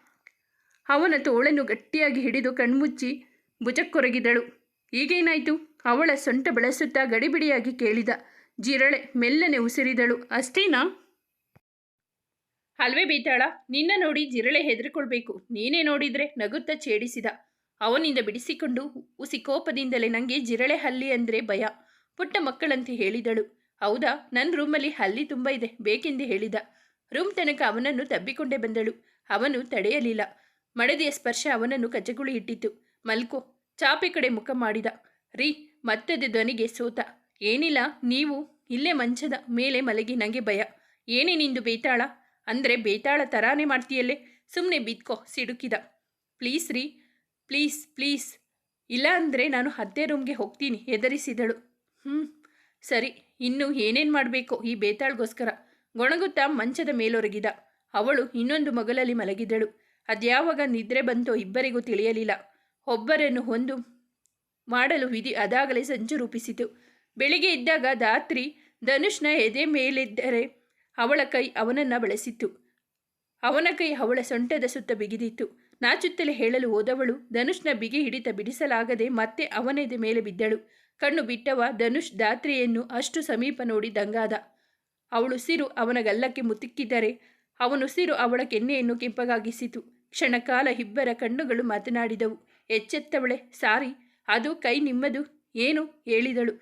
ಅವನ ತೋಳನ್ನು ಗಟ್ಟಿಯಾಗಿ ಹಿಡಿದು ಕಣ್ಮುಚ್ಚಿ ಭುಜಕ್ಕೊರಗಿದಳು. ಈಗೇನಾಯಿತು? ಅವಳ ಸೊಂಟ ಬಳಸುತ್ತಾ ಗಡಿಬಿಡಿಯಾಗಿ ಕೇಳಿದ ಜಿರಳೆ ಮೆಲ್ಲನೆ ಉಸಿರಿದಳು. ಅಷ್ಟೇನಾ? ಅಲ್ವೇ ಬೀತಾಳ, ನಿನ್ನ ನೋಡಿ ಜಿರಳೆ ಹೆದರಿಕೊಳ್ಬೇಕು. ನೀನೇ ನೋಡಿದ್ರೆ ನಗುತ್ತಾ ಛೇಡಿಸಿದ. ಅವನಿಂದ ಬಿಡಿಸಿಕೊಂಡು ಉಸಿ ಕೋಪದಿಂದಲೇ ನನಗೆ ಜಿರಳೆ ಹಲ್ಲಿ ಅಂದರೆ ಭಯ. ಪುಟ್ಟ ಮಕ್ಕಳಂತೆ ಹೇಳಿದಳು. ಹೌದಾ? ನನ್ನ ರೂಮಲ್ಲಿ ಹಲ್ಲಿ ತುಂಬ ಇದೆ, ಬೇಕೆಂದು ಹೇಳಿದ. ರೂಮ್ ತನಕ ಅವನನ್ನು ತಬ್ಬಿಕೊಂಡೇ ಬಂದಳು. ಅವನು ತಡೆಯಲಿಲ್ಲ. ಮಡದಿಯ ಸ್ಪರ್ಶ ಅವನನ್ನು ಕಚ್ಚಗುಳಿ ಇಟ್ಟಿತು ಮಲ್ಕೋ, ಚಾಪೆ ಕಡೆ ಮುಖ ಮಾಡಿದ. ರೀ, ಮತ್ತದ ಧ್ವನಿಗೆ ಸೋತ. ಏನಿಲ್ಲ, ನೀವು ಇಲ್ಲೇ ಮಂಚದ ಮೇಲೆ ಮಲಗಿ ನನಗೆ ಭಯ. ಏನೇ ನಿಂದು ಬೇತಾಳ? ಅಂದರೆ ಬೇತಾಳ ತರಾನೇ ಮಾಡ್ತೀಯಲ್ಲೇ? ಸುಮ್ಮನೆ ಬಿದ್ಕೋ ಸಿಡುಕಿದ. ಪ್ಲೀಸ್ ರೀ, ಪ್ಲೀಸ್ ಪ್ಲೀಸ್. ಇಲ್ಲ ಅಂದರೆ ನಾನು ಅತ್ತೆ ರೂಮ್ಗೆ ಹೋಗ್ತೀನಿ, ಹೆದರಿಸಿದಳು. ಹ್ಞೂ ಸರಿ. ಇನ್ನು ಏನೇನು ಮಾಡಬೇಕು? ಈ ಬೇತಾಳ್ಗೋಸ್ಕರ. ಗೊಣಗುತ್ತಾ ಮಂಚದ ಮೇಲೊರಗಿದ. ಅವಳು ಇನ್ನೊಂದು ಮಗಲಲ್ಲಿ ಮಲಗಿದಳು. ಅದ್ಯಾವಾಗ ನಿದ್ರೆ ಬಂತೋ ಇಬ್ಬರಿಗೂ ತಿಳಿಯಲಿಲ್ಲ. ಒಬ್ಬರನ್ನು ಒಂದು ಮಾಡಲು ವಿಧಿ ಅದಾಗಲೇ ಸಂಚು ರೂಪಿಸಿತು. ಬೆಳಿಗ್ಗೆ ಇದ್ದಾಗ ಧಾತ್ರಿ ಧನುಷ್ನ ಎದೆ ಮೇಲಿದ್ದರೆ ಅವಳ ಕೈ ಅವನನ್ನು ಬಳಸಿತ್ತು. ಅವನ ಕೈ ಅವಳ ಸೊಂಟದ ಸುತ್ತ ಬಿಗಿದಿತ್ತು ನಾಚುತ್ತಲೇ ಹೇಳಲು ಹೋದವಳು ಧನುಷ್ನ ಬಿಗಿ ಹಿಡಿತ ಬಿಡಿಸಲಾಗದೆ ಮತ್ತೆ ಅವನೆದೆ ಮೇಲೆ ಬಿದ್ದಳು. ಕಣ್ಣು ಬಿಟ್ಟವ ಧನುಷ್ ಧಾತ್ರಿಯನ್ನು ಅಷ್ಟು ಸಮೀಪ ನೋಡಿ ದಂಗಾದ. ಅವಳು ಸಿರು ಅವನ ಗಲ್ಲಕ್ಕೆ ಮುತ್ತಿಕ್ಕಿದರೆ ಅವನುಸಿರು ಅವಳ ಕೆನ್ನೆಯನ್ನು ಕೆಂಪಗಾಗಿಸಿತು. ಕ್ಷಣಕಾಲ ಇಬ್ಬರ ಕಣ್ಣುಗಳು ಮಾತನಾಡಿದವು. ಎಚ್ಚೆತ್ತವಳೆ, ಸಾರಿ, ಅದು ಕೈ ನಿಮ್ಮದು, ಏನು? ಹೇಳಿದಳು.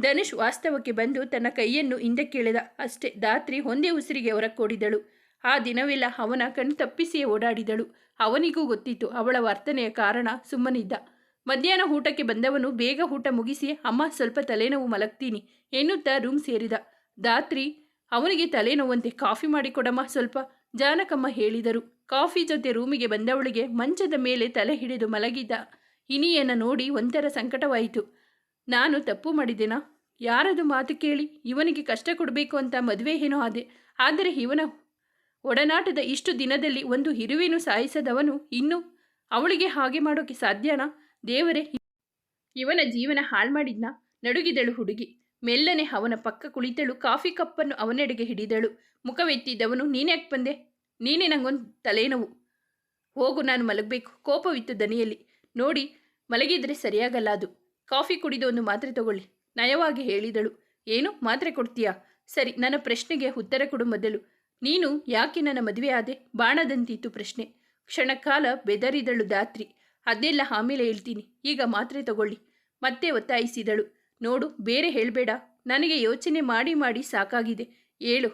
ಧನುಷ್ ವಾಸ್ತವಕ್ಕೆ ಬಂದು ತನ್ನ ಕೈಯನ್ನು ಹಿಂದಕ್ಕೆಳೆದ ಅಷ್ಟೇ, ಧಾತ್ರಿ ಒಂದೇ ಉಸಿರಿಗೆ ಹೊರಕೋಡಿದಳು ಆ ದಿನವೆಲ್ಲ ಅವನ ಕಣ್ ತಪ್ಪಿಸಿಯೇ ಓಡಾಡಿದಳು. ಅವನಿಗೂ ಗೊತ್ತಿತ್ತು, ಅವಳ ವರ್ತನೆಯ ಕಾರಣ ಸುಮ್ಮನಿದ್ದ. ಮಧ್ಯಾಹ್ನ ಊಟಕ್ಕೆ ಬಂದವನು ಬೇಗ ಊಟ ಮುಗಿಸಿ, ಅಮ್ಮ, ಸ್ವಲ್ಪ ತಲೆನೋವು ಮಲಗ್ತೀನಿ. ಎನ್ನುತ್ತಾ ರೂಮ್ ಸೇರಿದ. ದಾತ್ರಿ ಅವನಿಗೆ ತಲೆನೋವಂತೆ ಕಾಫಿ ಮಾಡಿಕೊಡಮ್ಮ ಸ್ವಲ್ಪ, ಜಾನಕಮ್ಮ ಹೇಳಿದರು. ಕಾಫಿ ಜೊತೆ ರೂಮಿಗೆ ಬಂದವಳಿಗೆ ಮಂಚದ ಮೇಲೆ ತಲೆ ಹಿಡಿದು ಮಲಗಿದ್ದ ಇನಿಯನ್ನು ನೋಡಿ ಒಂಥರ ಸಂಕಟವಾಯಿತು. ನಾನು ತಪ್ಪು ಮಾಡಿದೆನಾ? ಯಾರದು ಮಾತು ಕೇಳಿ? ಇವನಿಗೆ ಕಷ್ಟ ಕೊಡಬೇಕು ಅಂತ ಮದುವೆ ಏನೋ ಆದೆ. ಆದರೆ ಇವನ ಒಡನಾಟದ ಇಷ್ಟು ದಿನದಲ್ಲಿ ಒಂದು ಹಿರುವೇನು ಸಾಯಿಸದವನು ಇನ್ನು ಅವಳಿಗೆ ಹಾಗೆ ಮಾಡೋಕೆ ಸಾಧ್ಯನಾ? ದೇವರೇ, ಇವನ ಜೀವನ ಹಾಳು ಮಾಡಿದ್ನ ನಡುಗಿದಳು ಹುಡುಗಿ. ಮೆಲ್ಲನೆ ಅವನ ಪಕ್ಕ ಕುಳಿತಳು, ಕಾಫಿ ಕಪ್ಪನ್ನು ಅವನೆಡೆಗೆ ಹಿಡಿದಳು. ಮುಖವೆತ್ತಿದ್ದವನು ನೀನ್ಯಾಕೆ ಬಂದೆ? ನೀನೇ ನಂಗೊಂದು ತಲೆನೋವು. ಹೋಗು, ನಾನು ಮಲಗಬೇಕು. ಕೋಪವಿತ್ತು ದನಿಯಲ್ಲಿ. ನೋಡಿ, ಮಲಗಿದ್ರೆ ಸರಿಯಾಗಲ್ಲ ಅದು. ಕಾಫಿ ಕುಡಿದು ಒಂದು ಮಾತ್ರೆ ತಗೊಳ್ಳಿ. ನಯವಾಗಿ ಹೇಳಿದಳು. ಏನು, ಮಾತ್ರೆ ಕೊಡ್ತೀಯಾ? ಸರಿ, ನನ್ನ ಪ್ರಶ್ನೆಗೆ ಉತ್ತರ ಕೊಡು ಮೊದಲು. ನೀನು ಯಾಕೆ ನನ್ನ ಮದುವೆ ಆದೆ ಬಾಣದಂತಿತ್ತು ಪ್ರಶ್ನೆ. ಕ್ಷಣಕಾಲ ಬೆದರಿದಳು ದಾತ್ರಿ ಅದೆಲ್ಲ ಆಮೇಲೆ ಹೇಳ್ತೀನಿ. ಈಗ ಮಾತ್ರೆ ತಗೊಳ್ಳಿ. ಮತ್ತೆ ಒತ್ತಾಯಿಸಿದಳು. ನೋಡು, ಬೇರೆ ಹೇಳಬೇಡ. ನನಗೆ ಯೋಚನೆ ಮಾಡಿ ಮಾಡಿ ಸಾಕಾಗಿದೆ. ಹೇಳು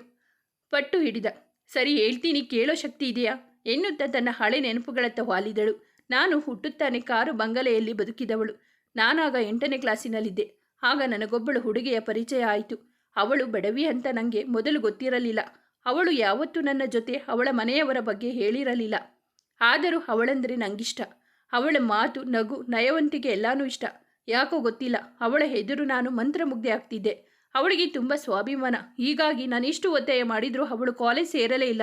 ಪಟ್ಟು ಹಿಡಿದ. ಸರಿ, ಹೇಳ್ತೀನಿ, ಕೇಳೋ ಶಕ್ತಿ ಇದೆಯಾ? ಎನ್ನುತ್ತಾ ತನ್ನ ಹಳೆ ನೆನಪುಗಳತ್ತ ವಾಲಿದಳು. ನಾನು ಹುಟ್ಟುತ್ತಾನೆ ಕಾರು ಬಂಗಲೆಯಲ್ಲಿ ಬದುಕಿದವಳು. ನಾನಾಗ ಎಂಟನೇ ಕ್ಲಾಸಿನಲ್ಲಿದ್ದೆ. ಆಗ ನನಗೊಬ್ಬಳು ಹುಡುಗಿಯ ಪರಿಚಯ ಆಯಿತು. ಅವಳು ಬಡವಿ ಅಂತ ನನಗೆ ಮೊದಲು ಗೊತ್ತಿರಲಿಲ್ಲ. ಅವಳು ಯಾವತ್ತೂ ನನ್ನ ಜೊತೆ ಅವಳ ಮನೆಯವರ ಬಗ್ಗೆ ಹೇಳಿರಲಿಲ್ಲ. ಆದರೂ ಅವಳೆಂದರೆ ನಂಗಿಷ್ಟ. ಅವಳ ಮಾತು, ನಗು ನಯವಂತಿಕೆ ಎಲ್ಲಾನೂ ಇಷ್ಟ. ಯಾಕೋ ಗೊತ್ತಿಲ್ಲ, ಅವಳ ಎದುರು ನಾನು ಮಂತ್ರಮುಗ್ಧೆ ಆಗ್ತಿದ್ದೆ. ಅವಳಿಗೆ ತುಂಬ ಸ್ವಾಭಿಮಾನ. ಹೀಗಾಗಿ ನಾನಿಷ್ಟು ಒತ್ತಾಯ ಮಾಡಿದರೂ ಅವಳು ಕಾಲೇಜ್ ಸೇರಲೇ ಇಲ್ಲ.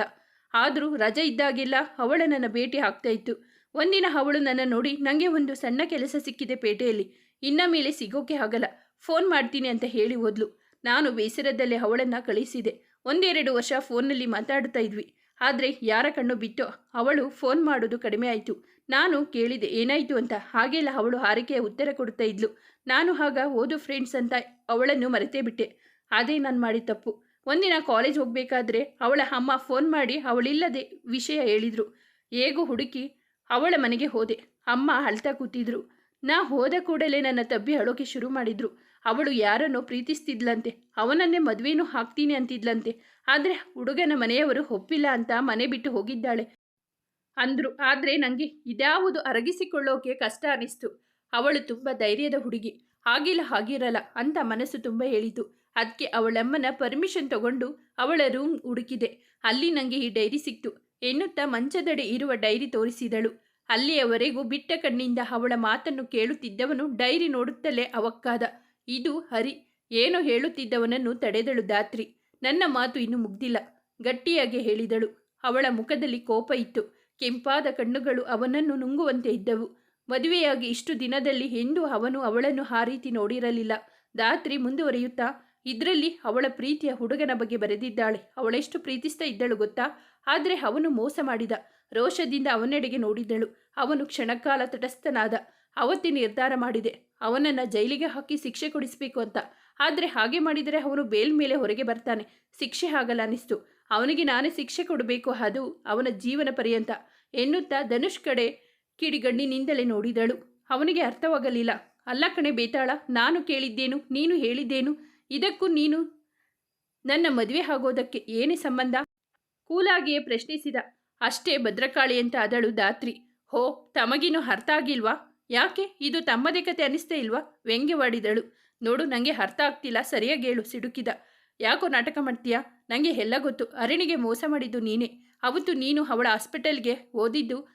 ಆದರೂ ರಜೆ ಇದ್ದಾಗೆಲ್ಲ ಅವಳ ನನ್ನ ಭೇಟಿ ಆಗ್ತಾ ಇತ್ತು. ಒಂದಿನ ಅವಳು ನನ್ನ ನೋಡಿ ನನಗೆ ಒಂದು ಸಣ್ಣ ಕೆಲಸ ಸಿಕ್ಕಿದೆ ಪೇಟೆಯಲ್ಲಿ. ಇನ್ನ ಮೇಲೆ ಸಿಗೋಕೆ ಆಗಲ್ಲ. ಫೋನ್ ಮಾಡ್ತೀನಿ ಅಂತ ಹೇಳಿ ಹೋದ್ಲು. ನಾನು ಬೇಸರದಲ್ಲೇ ಅವಳನ್ನು ಕಳಿಸಿದೆ. ಒಂದೆರಡು ವರ್ಷ ಫೋನ್ನಲ್ಲಿ ಮಾತಾಡ್ತಾ ಇದ್ವಿ. ಆದರೆ ಯಾರ ಕಣ್ಣು ಬಿತ್ತೋ, ಅವಳು ಫೋನ್ ಮಾಡೋದು ಕಡಿಮೆ ಆಯಿತು. ನಾನು ಕೇಳಿದೆ, ಏನಾಯಿತು ಅಂತ. ಹಾಗೆಲ್ಲ ಅವಳು ಹಾರಿಕೆಯ ಉತ್ತರ ಕೊಡ್ತಾ ಇದ್ಲು. ನಾನು ಆಗ ಓದು ಫ್ರೆಂಡ್ಸ್ ಅಂತ ಅವಳನ್ನು ಮರೆತೇ ಬಿಟ್ಟೆ. ಅದೇ ನಾನು ಮಾಡಿದ ತಪ್ಪು. ಒಂದಿನ ಕಾಲೇಜ್ ಹೋಗಬೇಕಾದ್ರೆ ಅವಳ ಅಮ್ಮ ಫೋನ್ ಮಾಡಿ ಅವಳಿಲ್ಲದೆ ವಿಷಯ ಹೇಳಿದರು. ಹೇಗೂ ಹುಡುಕಿ ಅವಳ ಮನೆಗೆ ಹೋದೆ. ಅಮ್ಮ ಅಳ್ತಾ ಕೂತಿದ್ರು. ನಾ ಹೋದ ಕೂಡಲೇ ನನ್ನ ತಬ್ಬಿ ಅಳೋಕೆ ಶುರು ಮಾಡಿದ್ರು. ಅವಳು ಯಾರನ್ನೋ ಪ್ರೀತಿಸ್ತಿದ್ಲಂತೆ. ಅವನನ್ನೇ ಮದುವೆನೂ ಹಾಕ್ತೀನಿ ಅಂತಿದ್ಲಂತೆ. ಆದರೆ ಹುಡುಗನ ಮನೆಯವರು ಒಪ್ಪಿಲ್ಲ ಅಂತ ಮನೆ ಬಿಟ್ಟು ಹೋಗಿದ್ದಾಳೆ. ಅಂದ್ರು. ಆದರೆ ನನಗೆ ಇದ್ಯಾವುದು ಅರಗಿಸಿಕೊಳ್ಳೋಕೆ ಕಷ್ಟ ಅನಿಸ್ತು ಅವಳು ತುಂಬ ಧೈರ್ಯದ ಹುಡುಗಿ. ಆಗಿಲ್ಲ ಹಾಗಿರಲ್ಲ ಅಂತ ಮನಸ್ಸು ತುಂಬ ಹೇಳಿತು. ಅದಕ್ಕೆ ಅವಳಮ್ಮನ ಪರ್ಮಿಷನ್ ತಗೊಂಡು ಅವಳ ರೂಮ್ ಹುಡುಕಿದೆ. ಅಲ್ಲಿ ನನಗೆ ಈ ಡೈರಿ ಸಿಕ್ತು. ಎನ್ನುತ್ತಾ ಮಂಚದಡೆ ಇರುವ ಡೈರಿ ತೋರಿಸಿದಳು. ಅಲ್ಲಿಯವರೆಗೂ ಬಿಟ್ಟ ಕಣ್ಣಿಂದ ಅವಳ ಮಾತನ್ನು ಕೇಳುತ್ತಿದ್ದವನು ಡೈರಿ ನೋಡುತ್ತಲೇ ಅವಕ್ಕಾದ. ಇದು ಹರಿ. ಏನೋ ಹೇಳುತ್ತಿದ್ದವನನ್ನು ತಡೆದಳು ದಾತ್ರಿ ನನ್ನ ಮಾತು ಇನ್ನು ಮುಗ್ದಿಲ್ಲ. ಗಟ್ಟಿಯಾಗಿ ಹೇಳಿದಳು. ಅವಳ ಮುಖದಲ್ಲಿ ಕೋಪ ಇತ್ತು. ಕೆಂಪಾದ ಕಣ್ಣುಗಳು ಅವನನ್ನು ನುಂಗುವಂತೆ ಇದ್ದವು. ಮದುವೆಯಾಗಿ ಇಷ್ಟು ದಿನದಲ್ಲಿ ಎಂದೂ ಅವನು ಅವಳನ್ನು ಆ ರೀತಿ ನೋಡಿರಲಿಲ್ಲ. ದಾತ್ರಿ ಮುಂದುವರಿಯುತ್ತಾ, ಇದರಲ್ಲಿ ಅವಳ ಪ್ರೀತಿಯ ಹುಡುಗನ ಬಗ್ಗೆ ಬರೆದಿದ್ದಾಳೆ. ಅವಳೆಷ್ಟು ಪ್ರೀತಿಸ್ತಾ ಇದ್ದಳು ಗೊತ್ತಾ? ಆದರೆ ಅವನು ಮೋಸ ಮಾಡಿದ. ರೋಷದಿಂದ ಅವನೆಡೆಗೆ ನೋಡಿದ್ದಳು ಅವನು ಕ್ಷಣಕಾಲ ತಟಸ್ಥನಾದ. ಅವತ್ತಿ ನಿರ್ಧಾರ ಮಾಡಿದೆ. ಅವನನ್ನು ಜೈಲಿಗೆ ಹಾಕಿ ಶಿಕ್ಷೆ ಕೊಡಿಸಬೇಕು ಅಂತ. ಆದರೆ ಹಾಗೆ ಮಾಡಿದರೆ ಅವನು ಬೇಲ್ ಮೇಲೆ ಹೊರಗೆ ಬರ್ತಾನೆ. ಶಿಕ್ಷೆ ಆಗಲ್ಲ ಅನಿಸ್ತು ಅವನಿಗೆ ನಾನೇ ಶಿಕ್ಷೆ ಕೊಡಬೇಕು ಅದು ಅವನ ಜೀವನ ಪರ್ಯಂತ ಎನ್ನುತ್ತಾ ಧನುಷ್ ಕಡೆ ಕಿಡಿಗಣ್ಣಿನಿಂದಲೇ ನೋಡಿದಳು. ಅವನಿಗೆ ಅರ್ಥವಾಗಲಿಲ್ಲ. ಅಲ್ಲ ಕಣೆ ಬೇತಾಳ, ನಾನು ಕೇಳಿದ್ದೇನು, ನೀನು ಹೇಳಿದ್ದೇನು? ಇದಕ್ಕೂ ನೀನು ನನ್ನ ಮದುವೆ ಆಗೋದಕ್ಕೆ ಏನೇ ಸಂಬಂಧ? ಕೂಲಾಗಿಯೇ ಪ್ರಶ್ನಿಸಿದ. ಅಷ್ಟೇ ಭದ್ರಕಾಳಿ ಅಂತ ಅದಳು ದಾತ್ರಿ ಹೋ, ತಮಗಿನ್ನೂ ಅರ್ಥ ಆಗಿಲ್ವಾ? ಯಾಕೆ? ಇದು ತಮ್ಮದೇ ಕತೆ ಅನಿಸ್ತಾ ಇಲ್ವಾ? ವ್ಯಂಗ್ಯವಾಡಿದಳು. ನೋಡು ನನಗೆ ಅರ್ಥ ಆಗ್ತಿಲ್ಲ. ಸರಿಯಾಗಿ ಹೇಳು, ಸಿಡುಕಿದ. ಯಾಕೋ ನಾಟಕ ಮಾಡ್ತೀಯಾ? ನನಗೆ ಎಲ್ಲ ಗೊತ್ತು. ಅರಣಿಗೆ ಮೋಸ ಮಾಡಿದ್ದು ನೀನೇ. ಅವತ್ತು ನೀನು ಅವಳ ಹಾಸ್ಪಿಟಲ್ಗೆ ಓದಿದ್ದು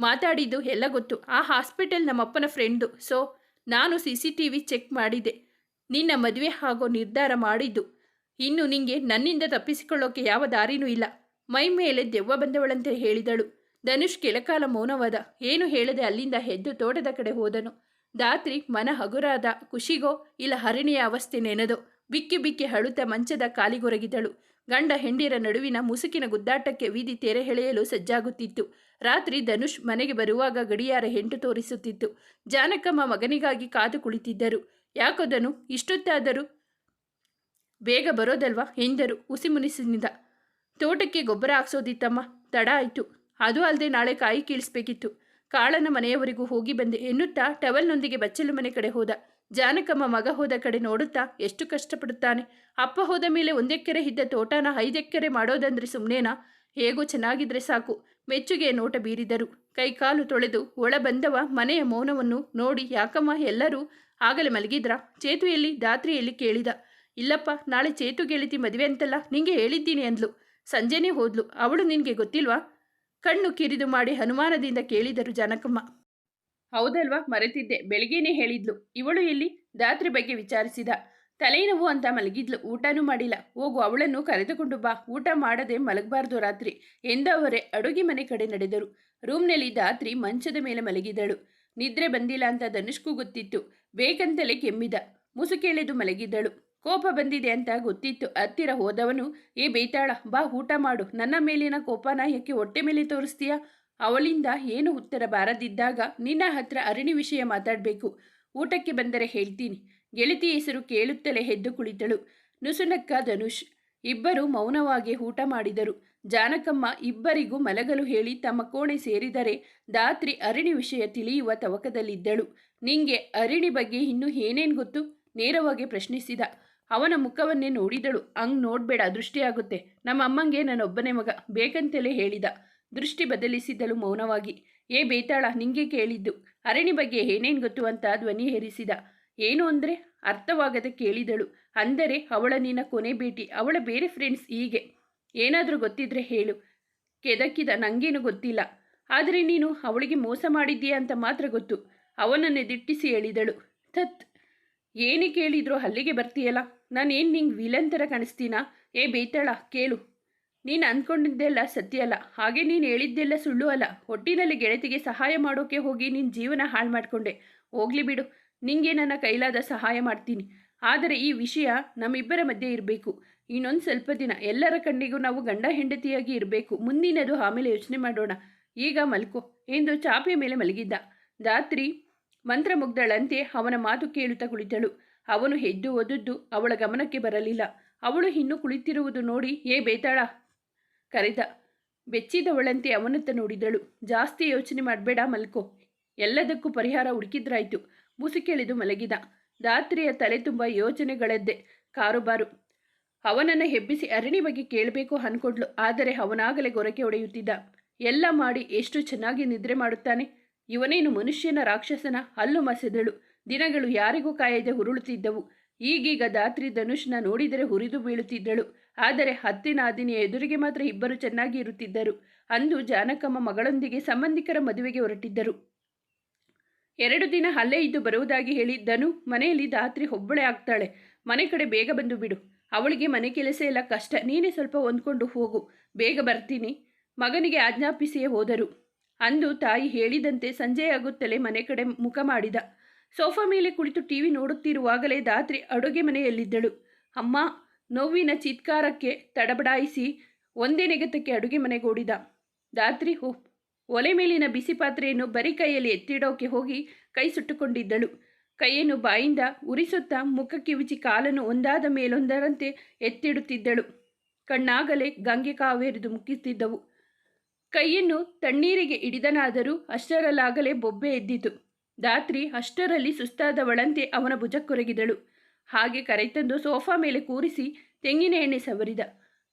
ಮಾತಾಡಿದ್ದು ಎಲ್ಲ ಗೊತ್ತು. ಆ ಹಾಸ್ಪಿಟಲ್ ನಮ್ಮಪ್ಪನ ಫ್ರೆಂಡು. ಸೊ, ನಾನು C C T V check ಮಾಡಿದೆ. ನಿನ್ನ ಮದುವೆ ಹಾಗೂ ನಿರ್ಧಾರ ಮಾಡಿದ್ದು. ಇನ್ನು ನಿಂಗೆ ನನ್ನಿಂದ ತಪ್ಪಿಸಿಕೊಳ್ಳೋಕೆ ಯಾವ ದಾರಿನೂ ಇಲ್ಲ. ಮೈ ಮೇಲೆ ದೆವ್ವ ಬಂದವಳಂತೆ ಹೇಳಿದಳು. ಧನುಷ್ ಕೆಲಕಾಲ ಮೌನವಾದ. ಏನು ಹೇಳದೆ ಅಲ್ಲಿಂದ ಎದ್ದು ತೋಟದ ಕಡೆ ಹೋದನು. ದಾತ್ರಿ ಮನ ಹಗುರಾದ. ಖುಷಿಗೋ ಇಲ್ಲ ಹರಿಣಿಯ ಅವಸ್ಥೆ ನೆನೆದೋ? ಬಿಕ್ಕಿ ಬಿಕ್ಕಿ ಅಳುತ್ತಾ ಮಂಚದ ಕಾಲಿಗೊರಗಿದಳು. ಗಂಡ ಹೆಂಡಿರ ನಡುವಿನ ಮುಸುಕಿನ ಗುದ್ದಾಟಕ್ಕೆ ವೀದಿ ತೆರೆ ಎಳೆಯಲು ಸಜ್ಜಾಗುತ್ತಿತ್ತು. ರಾತ್ರಿ ಧನುಷ್ ಮನೆಗೆ ಬರುವಾಗ ಗಡಿಯಾರ ಹೆಂಟು ತೋರಿಸುತ್ತಿತ್ತು. ಜಾನಕಮ್ಮ ಮಗನಿಗಾಗಿ ಕಾದು ಕುಳಿತಿದ್ದರು. ಯಾಕೋದನು ಇಷ್ಟೊತ್ತಾದರೂ? ಬೇಗ ಬರೋದಲ್ವಾ? ಎಂದರು ಉಸಿಮುನಿಸಿನಿಂದ. ತೋಟಕ್ಕೆ ಗೊಬ್ಬರ ಹಾಕ್ಸೋದಿತ್ತಮ್ಮ. ತಡ ಆಯಿತು. ಅದು ಅಲ್ಲದೆ ನಾಳೆ ಕಾಯಿ ಕೀಳಿಸ್ಬೇಕಿತ್ತು. ಕಾಳನ ಮನೆಯವರಿಗೂ ಹೋಗಿ ಬಂದೆ ಎನ್ನುತ್ತಾ ಟವಲ್ನೊಂದಿಗೆ ಬಚ್ಚಲು ಮನೆ ಕಡೆ ಹೋದ. ಜಾನಕಮ್ಮ ಮಗ ಹೋದ ಕಡೆ ನೋಡುತ್ತಾ ಎಷ್ಟು ಕಷ್ಟಪಡುತ್ತಾನೆ. ಅಪ್ಪ ಹೋದ ಮೇಲೆ ಒಂದೆಕ್ಕರೆ ಇದ್ದ ತೋಟನ ಐದೆಕ್ಕರೆ ಮಾಡೋದಂದ್ರೆ ಸುಮ್ಮನೇನಾ ಹೇಗೋ ಚೆನ್ನಾಗಿದ್ರೆ ಸಾಕು. ಮೆಚ್ಚುಗೆಯ ನೋಟ ಬೀರಿದರು. ಕೈಕಾಲು ತೊಳೆದು ಒಳ ಬಂದವ ಮನೆಯ ಮೌನವನ್ನು ನೋಡಿ ಯಾಕಮ್ಮ ಎಲ್ಲರೂ ಆಗಲೇ ಮಲಗಿದ್ರ? ಚೇತುವೆಯಲ್ಲಿ ದಾತ್ರಿಯಲ್ಲಿ ಕೇಳಿದ. ಇಲ್ಲಪ್ಪ, ನಾಳೆ ಚೇತು ಗೆಳತಿ ಮದುವೆ ಅಂತಲ್ಲ, ನಿಂಗೆ ಹೇಳಿದ್ದೀನಿ ಅಂದ್ಲು. ಸಂಜೆನೇ ಹೋದ್ಲು. ಅವಳು ನಿನಗೆ ಗೊತ್ತಿಲ್ವಾ? ಕಣ್ಣು ಕಿರಿದು ಮಾಡಿ ಹನುಮಾನದಿಂದ ಕೇಳಿದರು ಜಾನಕಮ್ಮ. ಹೌದಲ್ವಾ? ಮರೆತಿದ್ದೆ. ಬೆಳಿಗ್ಗೆನೇ ಹೇಳಿದ್ಲು. ಇವಳು ಎಲ್ಲಿ ದಾತ್ರಿ ಬಗ್ಗೆ ವಿಚಾರಿಸಿದ. ತಲೆನೋವು ಅಂತ ಮಲಗಿದ್ಲು. ಊಟನೂ ಮಾಡಿಲ್ಲ. ಹೋಗು, ಅವಳನ್ನು ಕರೆದುಕೊಂಡು ಬಾ. ಊಟ ಮಾಡದೆ ಮಲಗಬಾರ್ದು ರಾತ್ರಿ ಎಂದವರೇ ಅಡುಗೆ ಮನೆ ಕಡೆ ನಡೆದರು. ರೂಮ್ನಲ್ಲಿ ದಾತ್ರಿ ಮಂಚದ ಮೇಲೆ ಮಲಗಿದಳು. ನಿದ್ರೆ ಬಂದಿಲ್ಲ ಅಂತ ಧನುಷ್ಕೂ ಗೊತ್ತಿತ್ತು. ಬೇಕಂತಲೇ ಕೆಮ್ಮಿದ. ಮುಸುಕೆಳೆದು ಮಲಗಿದ್ದಳು ಕೋಪ ಬಂದಿದೆ ಅಂತ ಗೊತ್ತಿತ್ತು. ಹತ್ತಿರ ಹೋದವನು, ಏ, ಬೇತಾಳ, ಬಾ, ಊಟ ಮಾಡು. ನನ್ನ ಮೇಲಿನ ಕೋಪನ ಯಾಕೆ ಹೊಟ್ಟೆ ಮೇಲೆ ತೋರಿಸ್ತೀಯಾ? ಅವಳಿಂದ ಏನು ಉತ್ತರ ಬಾರದಿದ್ದಾಗ ನಿನ್ನ ಹತ್ರ ಅರಣಿ ವಿಷಯ ಮಾತಾಡಬೇಕು. ಊಟಕ್ಕೆ ಬಂದರೆ ಹೇಳ್ತೀನಿ. ಗೆಳತಿ ಹೆಸರು ಕೇಳುತ್ತಲೇ ಹೆದ್ದು ಕುಳಿತಳು. ನುಸುನಕ್ಕ ಧನುಷ್. ಇಬ್ಬರು ಮೌನವಾಗಿ ಊಟ ಮಾಡಿದರು. ಜಾನಕಮ್ಮ ಇಬ್ಬರಿಗೂ ಮಲಗಲು ಹೇಳಿ ತಮ್ಮ ಕೋಣೆ ಸೇರಿದರೆ ದಾತ್ರಿ ಅರಣಿ ವಿಷಯ ತಿಳಿಯುವ ತವಕದಲ್ಲಿದ್ದಳು. ನಿಂಗೆ ಅರಿಣಿ ಬಗ್ಗೆ ಇನ್ನೂ ಏನೇನು ಗೊತ್ತು? ನೇರವಾಗಿ ಪ್ರಶ್ನಿಸಿದ. ಅವನ ಮುಖವನ್ನೇ ನೋಡಿದಳು. ಹಂಗ್ ನೋಡಬೇಡ ದೃಷ್ಟಿಯಾಗುತ್ತೆ ನಮ್ಮ ಅಮ್ಮಂಗೆ ನನ್ನೊಬ್ಬನೇ ಮಗ. ಬೇಕಂತಲೇ ಹೇಳಿದ. ದೃಷ್ಟಿ ಬದಲಿಸಿದಳು ಮೌನವಾಗಿ. ಏ ಬೇತಾಳ, ನಿಂಗೆ ಕೇಳಿದ್ದು. ಅರಣಿ ಬಗ್ಗೆ ಏನೇನು ಗೊತ್ತು ಅಂತ ಧ್ವನಿ ಹೇರಿಸಿದ. ಏನು ಅಂದರೆ? ಅರ್ಥವಾಗದೆ ಕೇಳಿದಳು. ಅಂದರೆ ಅವಳ ನಿನ್ನ ಕೊನೆ ಭೇಟಿ, ಅವಳ ಬೇರೆ ಫ್ರೆಂಡ್ಸ್ ಹೀಗೆ. ಏನಾದರೂ ಗೊತ್ತಿದ್ರೆ ಹೇಳು. ಕೆದಕಿದ ನನಗೇನು ಗೊತ್ತಿಲ್ಲ. ಆದರೆ ನೀನು ಅವಳಿಗೆ ಮೋಸ ಮಾಡಿದ್ದೀಯಾ ಅಂತ ಮಾತ್ರ ಗೊತ್ತು. ಅವನನ್ನೇ ದಿಟ್ಟಿಸಿ ಹೇಳಿದಳು. ತತ್ ಏನೇ ಕೇಳಿದ್ರು ಅಲ್ಲಿಗೆ ಬರ್ತೀಯಲ್ಲ? ನಾನೇನು ನಿಂಗೆ ವಿಲನ್ ಥರ ಕಾಣಿಸ್ತೀನಾ? ಏ ಬೇತಾಳ, ಕೇಳು. ನೀನು ಅಂದ್ಕೊಂಡಿದ್ದೆಲ್ಲ ಸತ್ಯ ಅಲ್ಲ ಹಾಗೆ ನೀನು ಹೇಳಿದ್ದೆಲ್ಲ ಸುಳ್ಳು ಅಲ್ಲ. ಒಟ್ಟಿನಲ್ಲಿ ಗೆಳತಿಗೆ ಸಹಾಯ ಮಾಡೋಕೆ ಹೋಗಿ ನಿನ್ನ ಜೀವನ ಹಾಳು ಮಾಡಿಕೊಂಡೆ. ಹೋಗ್ಲಿ ಬಿಡು, ನಿಂಗೆ ನನ್ನ ಕೈಲಾದ ಸಹಾಯ ಮಾಡ್ತೀನಿ. ಆದರೆ ಈ ವಿಷಯ ನಮ್ಮಿಬ್ಬರ ಮಧ್ಯೆ ಇರಬೇಕು. ಇನ್ನೊಂದು ಸ್ವಲ್ಪ ದಿನ ಎಲ್ಲರ ಕಣ್ಣಿಗೂ ನಾವು ಗಂಡ ಹೆಂಡತಿಯಾಗಿ ಇರಬೇಕು. ಮುಂದಿನದು ಆಮೇಲೆ ಯೋಚನೆ ಮಾಡೋಣ. ಈಗ ಮಲ್ಕೋ. ಎಂದು ಚಾಪೆಯ ಮೇಲೆ ಮಲಗಿದ್ದ. ದಾತ್ರಿ ಮಂತ್ರಮುಗ್ಧಳಂತೆ ಅವನ ಮಾತು ಕೇಳುತ್ತಾ ಕುಳಿತಳು. ಅವನು ಎದ್ದು ಒದದ್ದು ಅವಳ ಗಮನಕ್ಕೆ ಬರಲಿಲ್ಲ. ಅವಳು ಇನ್ನೂ ಕುಳಿತಿರುವುದು ನೋಡಿ, ಏ ಬೇತಾಳ ಕರೆದ. ಬೆಚ್ಚಿದವಳಂತೆ ಅವನತ್ತ ನೋಡಿದಳು. ಜಾಸ್ತಿ ಯೋಚನೆ ಮಾಡಬೇಡ ಮಲ್ಕೋ. ಎಲ್ಲದಕ್ಕೂ ಪರಿಹಾರ ಹುಡುಕಿದ್ರಾಯ್ತು. ಮುಸುಕೆಳೆದು ಮಲಗಿದ. ದಾತ್ರಿಯ ತಲೆ ತುಂಬ ಯೋಚನೆಗಳದ್ದೇ. ಕಾರುಬಾರು. ಅವನನ್ನು ಹೆಬ್ಬಿಸಿ ಅರಣಿ ಬಗ್ಗೆ ಕೇಳಬೇಕು ಅನ್ಕೊಂಡ್ಲು. ಆದರೆ ಅವನಾಗಲೇ ಗೊರಕೆ ಹೊಡೆಯುತ್ತಿದ್ದ. ಎಲ್ಲ ಮಾಡಿ ಎಷ್ಟು ಚೆನ್ನಾಗಿ ನಿದ್ರೆ ಮಾಡುತ್ತಾನೆ. ಇವನೇನು ಮನುಷ್ಯನ ರಾಕ್ಷಸನ? ಹಲ್ಲು ಮಸೆದಳು. ದಿನಗಳು ಯಾರಿಗೂ ಕಾಯದೆ ಹುರುಳುತ್ತಿದ್ದವು ಈಗೀಗ ದಾತ್ರಿ ಧನುಷ್ನ ನೋಡಿದರೆ ಹುರಿದು ಬೀಳುತ್ತಿದ್ದಳು. ಆದರೆ ಹತ್ತಿನ ಎದುರಿಗೆ ಮಾತ್ರ ಇಬ್ಬರು ಚೆನ್ನಾಗಿ ಇರುತ್ತಿದ್ದರು. ಅಂದು ಜಾನಕಮ್ಮ ಮಗಳೊಂದಿಗೆ ಸಂಬಂಧಿಕರ ಮದುವೆಗೆ ಹೊರಟಿದ್ದರು. ಎರಡು ದಿನ ಅಲ್ಲೇ ಇದ್ದು ಬರುವುದಾಗಿ ಹೇಳಿದ್ದನು ಮನೆಯಲ್ಲಿ ದಾತ್ರಿ ಒಬ್ಬಳೇ ಆಗ್ತಾಳೆ. ಮನೆ ಕಡೆ ಬೇಗ ಬಂದು ಬಿಡು. ಅವಳಿಗೆ ಮನೆ ಕೆಲಸ ಎಲ್ಲ ಕಷ್ಟ. ನೀನೇ ಸ್ವಲ್ಪ ಹೊಂದ್ಕೊಂಡು ಹೋಗು. ಬೇಗ ಬರ್ತೀನಿ. ಮಗನಿಗೆ ಆಜ್ಞಾಪಿಸಿಯೇ ಹೋದರು. ಅಂದು ತಾಯಿ ಹೇಳಿದಂತೆ ಸಂಜೆಯಾಗುತ್ತಲೇ ಮನೆ ಕಡೆ ಮುಖ ಮಾಡಿದ. ಸೋಫಾ ಮೇಲೆ ಕುಳಿತು ಟಿವಿ ನೋಡುತ್ತಿರುವಾಗಲೇ ದಾತ್ರಿ ಅಡುಗೆ ಮನೆಯಲ್ಲಿದ್ದಳು. ಅಮ್ಮ ನೋವಿನ ಚಿತ್ಕಾರಕ್ಕೆ ತಡಬಡಾಯಿಸಿ ಒಂದೇ ನೆಗತಕ್ಕೆ ಅಡುಗೆ ಮನೆಗೂಡಿದ. ದಾತ್ರಿ ಹೋ ಒಲೆ ಮೇಲಿನ ಬಿಸಿ ಪಾತ್ರೆಯನ್ನು ಬರೀ ಕೈಯಲ್ಲಿ ಎತ್ತಿಡೋಕೆ ಹೋಗಿ ಕೈ ಸುಟ್ಟುಕೊಂಡಿದ್ದಳು. ಕೈಯನ್ನು ಬಾಯಿಂದ ಉರಿಸುತ್ತಾ ಮುಖ ಕಿವಿಚಿ ಕಾಲನ್ನು ಒಂದಾದ ಮೇಲೊಂದರಂತೆ ಎತ್ತಿಡುತ್ತಿದ್ದಳು. ಕಣ್ಣಾಗಲೇ ಗಂಗೆ ಕಾವೇರಿದು ಮುಗಿಸುತ್ತಿದ್ದವು ಕೈಯನ್ನು ತಣ್ಣೀರಿಗೆ ಹಿಡಿದನಾದರೂ ಅಷ್ಟರಲ್ಲಾಗಲೇ ಬೊಬ್ಬೆ ಎದ್ದಿತು. ದಾತ್ರಿ ಅಷ್ಟರಲ್ಲಿ ಸುಸ್ತಾದವಳಂತೆ ಅವನ ಭುಜ ಕೊರಗಿದಳು ಹಾಗೆ ಕರೆತಂದು ಸೋಫಾ ಮೇಲೆ ಕೂರಿಸಿ ತೆಂಗಿನ ಎಣ್ಣೆ ಸವರಿದ.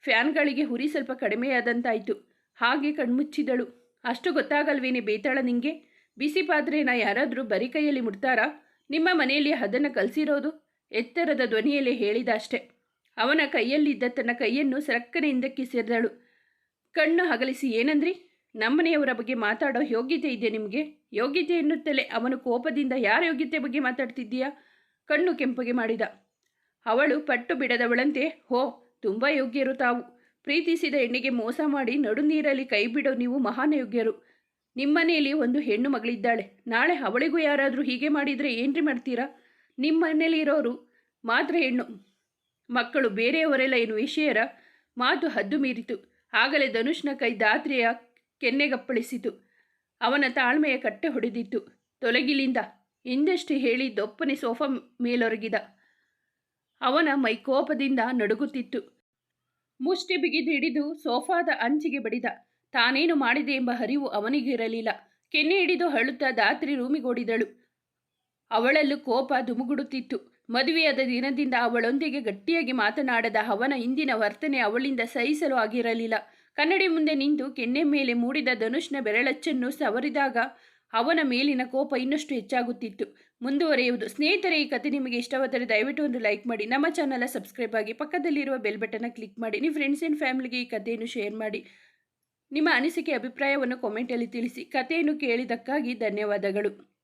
ಫ್ಯಾನ್ಗಳಿಗೆ ಹುರಿ ಸ್ವಲ್ಪ ಕಡಿಮೆಯಾದಂತಾಯಿತು. ಹಾಗೆ ಕಣ್ಮುಚ್ಚಿದಳು. ಅಷ್ಟು ಗೊತ್ತಾಗಲ್ವೇನೆ ಬೇತಾಳ ನಿಂಗೆ? ಬಿಸಿ ಪಾತ್ರೆನ ಯಾರಾದರೂ ಬರಿ ಕೈಯಲ್ಲಿ ಮುಡ್ತಾರಾ ನಿಮ್ಮ ಮನೆಯಲ್ಲಿ ಅದನ್ನು ಕಲಸಿರೋದು? ಎತ್ತರದ ಧ್ವನಿಯಲ್ಲಿ ಹೇಳಿದ ಅಷ್ಟೆ ಅವನ ಕೈಯಲ್ಲಿದ್ದ ತನ್ನ ಕೈಯನ್ನು ಸರಕ್ಕನೆ ಹಿಂದಕ್ಕೆ ಸೇರಿದಳು ಕಣ್ಣು ಹಗಲಿಸಿ, ಏನಂದ್ರಿ? ನಮ್ಮನೆಯವರ ಬಗ್ಗೆ ಮಾತಾಡೋ ಯೋಗ್ಯತೆ ಇದೆ ನಿಮಗೆ? ಯೋಗ್ಯತೆ ಎನ್ನುತ್ತಲೇ ಅವನು ಕೋಪದಿಂದ ಯಾರ ಯೋಗ್ಯತೆ ಬಗ್ಗೆ ಮಾತಾಡ್ತಿದ್ದೀಯಾ? ಕಣ್ಣು ಕೆಂಪಗೆ ಮಾಡಿದ. ಅವಳು ಪಟ್ಟು ಬಿಡದವಳಂತೆ, ಹೋ, ತುಂಬ ಯೋಗ್ಯರು ತಾವು. ಪ್ರೀತಿಸಿದ ಹೆಣ್ಣಿಗೆ ಮೋಸ ಮಾಡಿ ನಡು ನೀರಲ್ಲಿ ಕೈ ಬಿಡೋ ನೀವು ಮಹಾನ್ ಯೋಗ್ಯರು. ನಿಮ್ಮನೆಯಲ್ಲಿ ಒಂದು ಹೆಣ್ಣು ಮಗಳಿದ್ದಾಳೆ. ನಾಳೆ ಅವಳಿಗೂ ಯಾರಾದರೂ ಹೀಗೆ ಮಾಡಿದರೆ ಏನ್ರಿ ಮಾಡ್ತೀರಾ? ನಿಮ್ಮ ಇರೋರು ಮಾತ್ರ ಹೆಣ್ಣು. ಮಕ್ಕಳು ಬೇರೆಯವರೆಲ್ಲ ಏನು ವಿಷಯರ? ಮಾತು ಹದ್ದು ಮೀರಿತು. ಆಗಲೇ ಧನುಷ್ನ ಕೈ ದಾತ್ರಿಯ ಕೆನ್ನೆಗಪ್ಪಳಿಸಿತು. ಅವನ ತಾಳ್ಮೆಯ ಕಟ್ಟೆ ಹೊಡೆದಿತ್ತು. ತೊಲಗಿಲಿಂದ ಇಂದಷ್ಟು ಹೇಳಿ ದೊಪ್ಪನೆ ಸೋಫಾ ಮೇಲೊರಗಿದ. ಅವನ ಮೈಕೋಪದಿಂದ ನಡುಗುತ್ತಿತ್ತು. ಮುಷ್ಟಿ ಬಿಗಿದು ಹಿಡಿದು ಸೋಫಾದ ಅಂಚಿಗೆ ಬಡಿದ. ತಾನೇನು ಮಾಡಿದೆ ಎಂಬ ಹರಿವು ಅವನಿಗಿರಲಿಲ್ಲ. ಕೆನ್ನೆ ಹಿಡಿದು ಹಳುತ್ತಾ ದಾತ್ರಿ ರೂಮಿಗೋಡಿದಳು. ಅವಳಲ್ಲೂ ಕೋಪ ದುಮುಗುಡುತ್ತಿತ್ತು ಮದುವೆಯಾದ ದಿನದಿಂದ ಅವಳೊಂದಿಗೆ ಗಟ್ಟಿಯಾಗಿ ಮಾತನಾಡದ ಅವನ ಇಂದಿನ ವರ್ತನೆ ಅವಳಿಂದ ಸಹಿಸಲು ಆಗಿರಲಿಲ್ಲ. ಕನ್ನಡಿ ಮುಂದೆ ನಿಂತು ಕೆನ್ನೆ ಮೇಲೆ ಮೂಡಿದ ಧನುಷ್ನ ಬೆರಳಚ್ಚನ್ನು ಸವರಿದಾಗ ಅವನ ಮೇಲಿನ ಕೋಪ ಇನ್ನಷ್ಟು ಹೆಚ್ಚಾಗುತ್ತಿತ್ತು. ಮುಂದುವರೆಯುವುದು. ಸ್ನೇಹಿತರೆ, ಈ ಕತೆ ನಿಮಗೆ ಇಷ್ಟವಾದರೆ ದಯವಿಟ್ಟು ಒಂದು ಲೈಕ್ ಮಾಡಿ. ನಮ್ಮ ಚಾನಲ್ ಸಬ್ಸ್ಕ್ರೈಬ್ ಆಗಿ ಪಕ್ಕದಲ್ಲಿರುವ ಬೆಲ್ ಬಟನ್ನ ಕ್ಲಿಕ್ ಮಾಡಿ. ನಿಮ್ಮ ಫ್ರೆಂಡ್ಸ್ ಆ್ಯಂಡ್ ಫ್ಯಾಮಿಲಿಗೆ ಈ ಕಥೆಯನ್ನು ಶೇರ್ ಮಾಡಿ. ನಿಮ್ಮ ಅನಿಸಿಕೆ, ಅಭಿಪ್ರಾಯವನ್ನು ಕಾಮೆಂಟಲ್ಲಿ ತಿಳಿಸಿ. ಕಥೆಯನ್ನು ಕೇಳಿದ್ದಕ್ಕಾಗಿ ಧನ್ಯವಾದಗಳು.